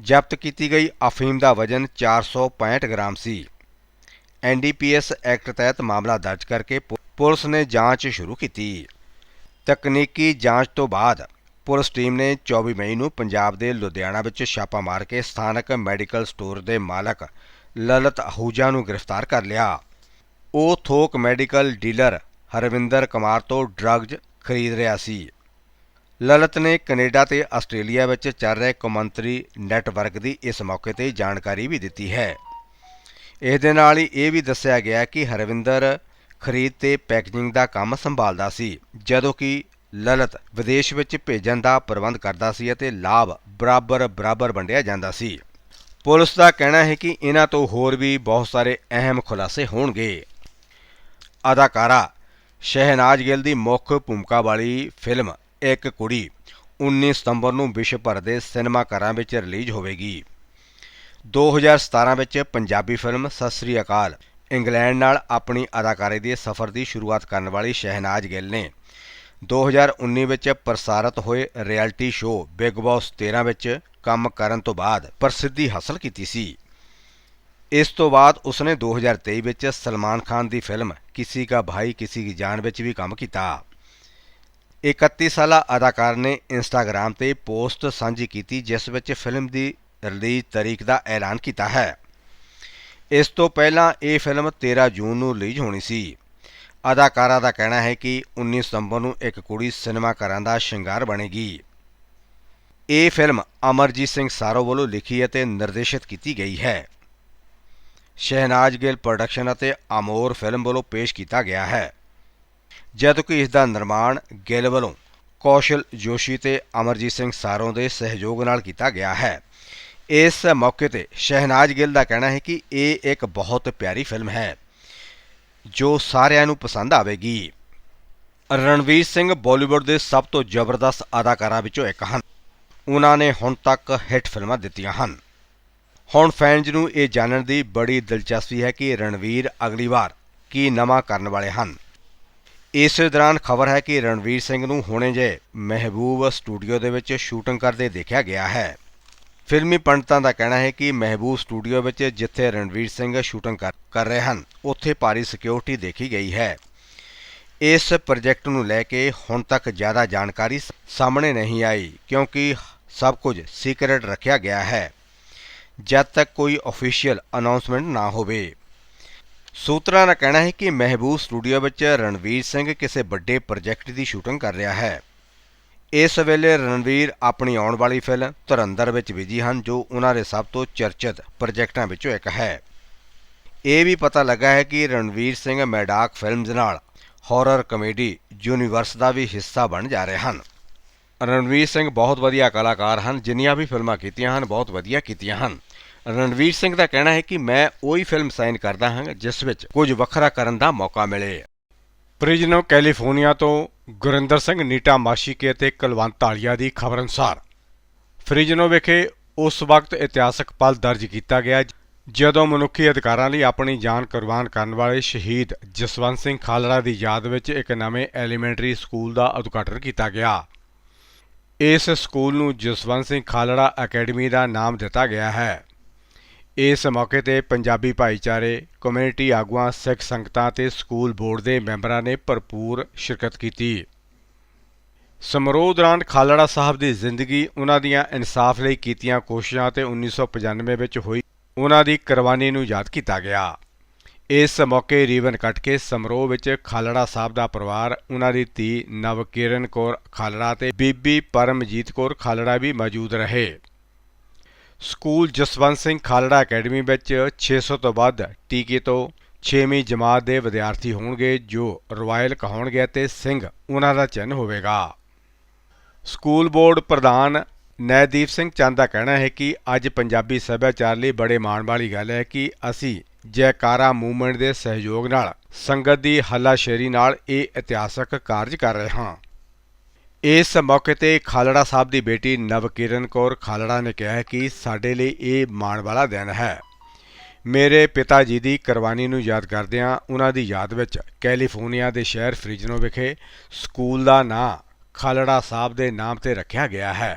ਜ਼ਬਤ ਕੀਤੀ ਗਈ ਅਫੀਮ ਦਾ ਵਜ਼ਨ 465 ਗ੍ਰਾਮ ਸੀ। ਐਨਡੀਪੀਐਸ ਐਕਟ ਤਹਿਤ ਮਾਮਲਾ ਦਰਜ ਕਰਕੇ ਪੁ- ਪੁਲਿਸ ਨੇ ਜਾਂਚ ਸ਼ੁਰੂ ਕੀਤੀ। ਤਕਨੀਕੀ ਜਾਂਚ ਤੋਂ ਬਾਅਦ ਪੁਲਿਸ ਟੀਮ ਨੇ 24 ਮਈ ਨੂੰ ਪੰਜਾਬ ਦੇ ਲੁਧਿਆਣਾ ਵਿੱਚ ਛਾਪਾ ਮਾਰ ਕੇ ਸਥਾਨਕ ਮੈਡੀਕਲ ਸਟੋਰ ਦੇ ਮਾਲਕ ਲਲਤ ਅਹੂਜਾ ਨੂੰ ਗ੍ਰਿਫਤਾਰ ਕਰ ਲਿਆ। ਉਹ ਥੋਕ ਮੈਡੀਕਲ ਡੀਲਰ ਹਰਵਿੰਦਰ ਕੁਮਾਰ ਤੋਂ ਡਰੱਗਜ਼ ਖਰੀਦ ਰਿਹਾ ਸੀ। ਲਲਤ ਨੇ ਕੈਨੇਡਾ ਤੇ ਆਸਟ੍ਰੇਲੀਆ ਵਿੱਚ ਚੱਲ ਰਹੇ ਕੌਮਾਂਤਰੀ ਨੈਟਵਰਕ ਦੀ ਇਸ ਮੌਕੇ ਤੇ ਜਾਣਕਾਰੀ ਵੀ ਦਿੱਤੀ ਹੈ। ਇਸ ਦੇ ਨਾਲ ਹੀ ਇਹ ਵੀ ਦੱਸਿਆ ਗਿਆ ਕਿ ਹਰਵਿੰਦਰ ਖਰੀਦ ਤੇ ਪੈਕੇਜਿੰਗ ਦਾ ਕੰਮ ਸੰਭਾਲਦਾ ਸੀ, ਜਦੋਂ ਕਿ ਲਲਤ ਵਿਦੇਸ਼ ਵਿੱਚ ਭੇਜਣ ਦਾ ਪ੍ਰਬੰਧ ਕਰਦਾ ਸੀ ਅਤੇ ਲਾਭ ਬਰਾਬਰ ਬਰਾਬਰ ਵੰਡਿਆ ਜਾਂਦਾ ਸੀ। ਪੁਲਿਸ ਦਾ ਕਹਿਣਾ ਹੈ ਕਿ ਇਹਨਾਂ ਤੋਂ ਹੋਰ ਵੀ ਬਹੁਤ ਸਾਰੇ ਅਹਿਮ ਖੁਲਾਸੇ ਹੋਣਗੇ। ਅਦਾਕਾਰਾ ਸ਼ਹਿਨਾਜ਼ ਗਿੱਲ ਦੀ ਮੁੱਖ ਭੂਮਿਕਾ ਵਾਲੀ ਫਿਲਮ ਇੱਕ ਕੁੜੀ 19 ਸਤੰਬਰ ਨੂੰ ਵਿਸ਼ਵ ਭਰ ਦੇ ਸਿਨੇਮਾ ਘਰਾਂ ਵਿੱਚ ਰਿਲੀਜ਼ ਹੋਵੇਗੀ। 2017 ਵਿੱਚ ਪੰਜਾਬੀ ਫਿਲਮ ਸਤਿ ਸ੍ਰੀ ਅਕਾਲ ਇੰਗਲੈਂਡ ਨਾਲ ਆਪਣੀ ਅਦਾਕਾਰੀ ਦੇ ਸਫ਼ਰ ਦੀ ਸ਼ੁਰੂਆਤ ਕਰਨ ਵਾਲੀ ਸ਼ਹਿਨਾਜ਼ ਗਿੱਲ ਨੇ 2019 ਵਿੱਚ ਪ੍ਰਸਾਰਿਤ ਹੋਏ ਰਿਐਲਿਟੀ ਸ਼ੋਅ ਬਿਗ ਬੌਸ 13 ਵਿੱਚ ਕੰਮ ਕਰਨ ਤੋਂ ਬਾਅਦ ਪ੍ਰਸਿੱਧੀ ਹਾਸਲ ਕੀਤੀ ਸੀ। ਇਸ ਤੋਂ ਬਾਅਦ ਉਸਨੇ 2023 ਵਿੱਚ ਸਲਮਾਨ ਖਾਨ ਦੀ ਫਿਲਮ ਕਿਸੀ ਕਾ ਭਾਈ ਕਿਸੀ ਕੀ ਜਾਨ ਵਿੱਚ ਵੀ ਕੰਮ ਕੀਤਾ। 31 ਸਾਲਾ ਅਦਾਕਾਰ ਨੇ ਇੰਸਟਾਗ੍ਰam ਤੇ ਪੋਸਟ ਸਾਂਝੀ ਕੀਤੀ, ਜਿਸ ਵਿੱਚ ਫਿਲਮ ਦੀ ਰਿਲੀਜ਼ ਤਾਰੀਖ ਦਾ ਐਲਾਨ ਕੀਤਾ ਹੈ। ਇਸ ਤੋਂ ਪਹਿਲਾਂ ਇਹ ਫਿਲਮ 13 ਜੂਨ ਨੂੰ ਰਿਲੀਜ਼ ਹੋਣੀ ਸੀ। ਅਦਾਕਾਰਾ ਦਾ ਕਹਿਣਾ ਹੈ ਕਿ 19 ਸਤੰਬਰ ਨੂੰ ਇੱਕ ਕੁੜੀ ਸਿਨੇਮਾ ਘਰਾਂ ਦਾ ਸ਼ਿੰਗਾਰ ਬਣੇਗੀ। ਇਹ ਫਿਲਮ ਅਮਰਜੀਤ ਸਿੰਘ ਸਾਰੋ ਵੱਲੋਂ ਲਿਖੀ ਅਤੇ ਨਿਰਦੇਸ਼ਿਤ ਕੀਤੀ ਗਈ ਹੈ। ਸ਼ਹਿਨਾਜ਼ ਗਿੱਲ ਪ੍ਰੋਡਕਸ਼ਨ ਅਤੇ ਅਮੋਰ ਫਿਲਮ ਵੱਲੋਂ ਪੇਸ਼ ਕੀਤਾ ਗਿਆ ਹੈ। ਜਦ ਕਿ ਇਸ ਦਾ ਨਿਰਮਾਣ ਗਿੱਲ ਵੱਲੋਂ ਕੌਸ਼ਲ ਜੋਸ਼ੀ ਤੇ ਅਮਰਜੀਤ ਸਿੰਘ ਸਾਰੋਂ ਦੇ ਸਹਿਯੋਗ ਨਾਲ ਕੀਤਾ ਗਿਆ ਹੈ। ਇਸ ਮੌਕੇ ਤੇ ਸ਼ਹਿਨਾਜ਼ ਗਿੱਲ ਦਾ ਕਹਿਣਾ ਹੈ ਕਿ ਇਹ ਇੱਕ ਬਹੁਤ ਪਿਆਰੀ ਫਿਲਮ ਹੈ। ਜੋ ਸਾਰਿਆਂ ਨੂੰ ਪਸੰਦ ਆਵੇਗੀ। ਰਣਵੀਰ ਸਿੰਘ ਬਾਲੀਵੁੱਡ ਦੇ ਸਭ ਤੋਂ ਜ਼ਬਰਦਸਤ ਅਦਾਕਾਰਾਂ ਵਿੱਚੋਂ ਇੱਕ ਹਨ। ਉਹਨਾਂ ਨੇ ਹੁਣ ਤੱਕ ਹਿੱਟ ਫਿਲਮਾਂ ਦਿੱਤੀਆਂ ਹਨ। ਹੁਣ ਫੈਨਜ਼ ਨੂੰ ਇਹ ਜਾਣਨ ਦੀ ਬੜੀ ਦਿਲਚਸਪੀ ਹੈ ਕਿ ਰਣਵੀਰ ਅਗਲੀ ਵਾਰ ਕੀ ਨਵਾਂ ਕਰਨ ਵਾਲੇ ਹਨ। ਇਸ ਦੌਰਾਨ ਖਬਰ ਹੈ ਕਿ ਰਣਵੀਰ ਸਿੰਘ ਨੂੰ ਹੁਣੇ ਜੇ ਮਹਿਬੂਬ ਸਟੂਡੀਓ ਦੇ ਵਿੱਚ ਸ਼ੂਟਿੰਗ ਕਰਦੇ ਦੇਖਿਆ ਗਿਆ ਹੈ। ਫਿਲਮੀ ਪੰਡਤਾਂ ਦਾ ਕਹਿਣਾ ਹੈ ਕਿ ਮਹਿਬੂਬ ਸਟੂਡੀਓ ਵਿੱਚ ਜਿੱਥੇ ਰਣਵੀਰ ਸਿੰਘ ਸ਼ੂਟਿੰਗ ਕਰ- ਰਹੇ ਹਨ, ਉੱਥੇ ਭਾਰੀ ਸਿਕਿਉਰਿਟੀ ਦੇਖੀ ਗਈ ਹੈ। ਇਸ ਪ੍ਰੋਜੈਕਟ ਨੂੰ ਲੈ ਕੇ ਹੁਣ ਤੱਕ ਜ਼ਿਆਦਾ ਜਾਣਕਾਰੀ ਸਾਹਮਣੇ ਨਹੀਂ ਆਈ, ਕਿਉਂਕਿ ਸਭ ਕੁਝ ਸੀਕ੍ਰੇਟ ਰੱਖਿਆ ਗਿਆ ਹੈ। ਜਦ ਤੱਕ ਕੋਈ ਅਫੀਸ਼ੀਅਲ ਅਨਾਉਂਸਮੈਂਟ ਨਾ ਹੋਵੇ। ਸੂਤਰਾਂ ਦਾ ਕਹਿਣਾ ਹੈ ਕਿ ਮਹਿਬੂਬ ਸਟੂਡੀਓ ਵਿੱਚ ਰਣਵੀਰ ਸਿੰਘ ਕਿਸੇ ਵੱਡੇ ਪ੍ਰੋਜੈਕਟ ਦੀ ਸ਼ੂਟਿੰਗ ਕਰ ਰਿਹਾ ਹੈ। ਇਸ ਵੇਲੇ ਰਣਵੀਰ ਆਪਣੀ ਆਉਣ ਵਾਲੀ ਫਿਲਮ ਧੁਰੰਦਰ ਵਿੱਚ ਬਿਜ਼ੀ ਹਨ, ਜੋ ਉਹਨਾਂ ਦੇ ਸਭ ਤੋਂ ਚਰਚਿਤ ਪ੍ਰੋਜੈਕਟਾਂ ਵਿੱਚੋਂ ਇੱਕ ਹੈ। ਇਹ ਵੀ ਪਤਾ ਲੱਗਾ ਹੈ ਕਿ ਰਣਵੀਰ ਸਿੰਘ ਮੈਡਾਕ ਫਿਲਮਜ਼ ਨਾਲ ਹਾਰਰ ਕਮੇਡੀ ਯੂਨੀਵਰਸ ਦਾ ਵੀ ਹਿੱਸਾ ਬਣ ਜਾ ਰਹੇ ਹਨ। ਰਣਵੀਰ ਸਿੰਘ ਬਹੁਤ ਵਧੀਆ ਕਲਾਕਾਰ ਹਨ, ਜਿੰਨੀਆਂ ਵੀ ਫਿਲਮਾਂ ਕੀਤੀਆਂ ਹਨ, ਬਹੁਤ ਵਧੀਆ ਕੀਤੀਆਂ ਹਨ। ਰਣਵੀਰ ਸਿੰਘ ਦਾ ਕਹਿਣਾ ਹੈ ਕਿ ਮੈਂ ਉਹੀ ਫਿਲਮ ਸਾਈਨ ਕਰਦਾ ਹਾਂ, ਜਿਸ ਵਿੱਚ ਕੁਝ ਵੱਖਰਾ ਕਰਨ ਦਾ ਮੌਕਾ ਮਿਲੇ। ਪ੍ਰਿਜਨੋ ਕੈਲੀਫੋਰਨੀਆ ਤੋਂ ਗੁਰਿੰਦਰ ਸਿੰਘ ਨੀਟਾ ਮਾਸ਼ੀਕੇ ਅਤੇ ਕੁਲਵੰਤ ਆਲੀਆ ਦੀ ਖਬਰ ਅਨੁਸਾਰ, ਫ੍ਰਿਜਨੋ ਵਿਖੇ ਉਸ ਵਕਤ ਇਤਿਹਾਸਕ ਪਲ ਦਰਜ ਕੀਤਾ ਗਿਆ ਜਦੋਂ ਮਨੁੱਖੀ ਅਧਿਕਾਰਾਂ ਲਈ ਆਪਣੀ ਜਾਨ ਕੁਰਬਾਨ ਕਰਨ ਵਾਲੇ ਸ਼ਹੀਦ ਜਸਵੰਤ ਸਿੰਘ ਖਾਲੜਾ ਦੀ ਯਾਦ ਵਿੱਚ ਇੱਕ ਨਵੇਂ ਐਲੀਮੈਂਟਰੀ ਸਕੂਲ ਦਾ ਉਦਘਾਟਨ ਕੀਤਾ ਗਿਆ। ਇਸ ਸਕੂਲ ਨੂੰ ਜਸਵੰਤ ਸਿੰਘ ਖਾਲੜਾ ਅਕੈਡਮੀ ਦਾ ਨਾਮ ਦਿੱਤਾ ਗਿਆ ਹੈ। ਇਸ ਮੌਕੇ ਤੇ ਪੰਜਾਬੀ ਭਾਈਚਾਰੇ ਕਮਿਊਨਿਟੀ ਆਗੂਆਂ, ਸਿੱਖ ਸੰਗਤਾਂ ਤੇ ਸਕੂਲ ਬੋਰਡ ਦੇ ਮੈਂਬਰਾਂ ਨੇ ਭਰਪੂਰ ਸ਼ਿਰਕਤ ਕੀਤੀ। ਸਮਾਰੋਹ ਦੌਰਾਨ ਖਾਲੜਾ ਸਾਹਿਬ ਦੀ ਜ਼ਿੰਦਗੀ, ਉਹਨਾਂ ਦੀਆਂ ਇਨਸਾਫ ਲਈ ਕੀਤੀਆਂ ਕੋਸ਼ਿਸ਼ਾਂ ਤੇ 1995 ਵਿੱਚ ਹੋਈ, ਉਹਨਾਂ ਦੀ ਕੁਰਬਾਨੀ ਨੂੰ ਯਾਦ ਕੀਤਾ ਗਿਆ। ਇਸ ਮੌਕੇ ਰੀਵਨ ਕੱਟ ਕੇ ਸਮਾਰੋਹ ਵਿੱਚ ਖਾਲੜਾ ਸਾਹਿਬ ਦਾ ਪਰਿਵਾਰ, ਉਹਨਾਂ ਦੀ ਧੀ ਨਵਕਿਰਨ ਕੌਰ ਖਾਲੜਾ ਤੇ ਬੀਬੀ ਪਰਮਜੀਤ ਕੌਰ ਖਾਲੜਾ ਵੀ ਮੌਜੂਦ ਰਹੇ। ਸਕੂਲ ਜਸਵੰਤ ਸਿੰਘ ਖਾਲੜਾ ਅਕੈਡਮੀ ਵਿੱਚ 600 ਤੋਂ ਵੱਧ ਟੀਕੇ ਤੋਂ 6ਵੀਂ ਜਮਾਤ ਦੇ ਵਿਦਿਆਰਥੀ ਹੋਣਗੇ, ਜੋ ਰਾਇਲ ਕਹਾਉਣਗੇ ਤੇ ਸਿੰਘ ਉਹਨਾਂ ਦਾ ਚਿੰਨ੍ਹ ਹੋਵੇਗਾ। ਸਕੂਲ ਬੋਰਡ ਪ੍ਰਧਾਨ ਨੈਦੀਪ ਸਿੰਘ ਚੰਦ ਦਾ ਕਹਿਣਾ ਹੈ ਕਿ ਅੱਜ ਪੰਜਾਬੀ ਸੱਭਿਆਚਾਰ ਲਈ ਬੜੇ ਮਾਣ ਵਾਲੀ ਗੱਲ ਹੈ ਕਿ ਅਸੀਂ ਜੈਕਾਰਾ ਮੂਵਮੈਂਟ ਦੇ ਸਹਿਯੋਗ ਨਾਲ ਸੰਗਤ ਦੀ ਹੱਲਾਸ਼ੇਰੀ ਨਾਲ ਇਹ ਇਤਿਹਾਸਕ ਕਾਰਜ ਕਰ ਰਹੇ ਹਾਂ। ਇਸ ਮੌਕੇ ਤੇ ਖਾਲੜਾ ਸਾਹਿਬ ਦੀ ਬੇਟੀ ਨਵਕਿਰਨ ਕੌਰ ਖਾਲੜਾ ਨੇ ਕਿਹਾ ਕਿ ਸਾਡੇ ਲਈ ਇਹ ਮਾਣ ਵਾਲਾ ਦਿਨ ਹੈ। ਮੇਰੇ ਪਿਤਾ ਜੀ ਦੀ ਕੁਰਬਾਨੀ ਨੂੰ ਯਾਦ ਕਰਦਿਆਂ ਉਹਨਾਂ ਦੀ ਯਾਦ ਵਿੱਚ ਕੈਲੀਫੋਰਨੀਆ ਦੇ ਸ਼ਹਿਰ ਫ੍ਰਿਜਨੋ ਵਿਖੇ ਸਕੂਲ ਦਾ ਨਾਂ ਖਾਲੜਾ ਸਾਹਿਬ ਦੇ ਨਾਮ ਤੇ ਰੱਖਿਆ ਗਿਆ ਹੈ।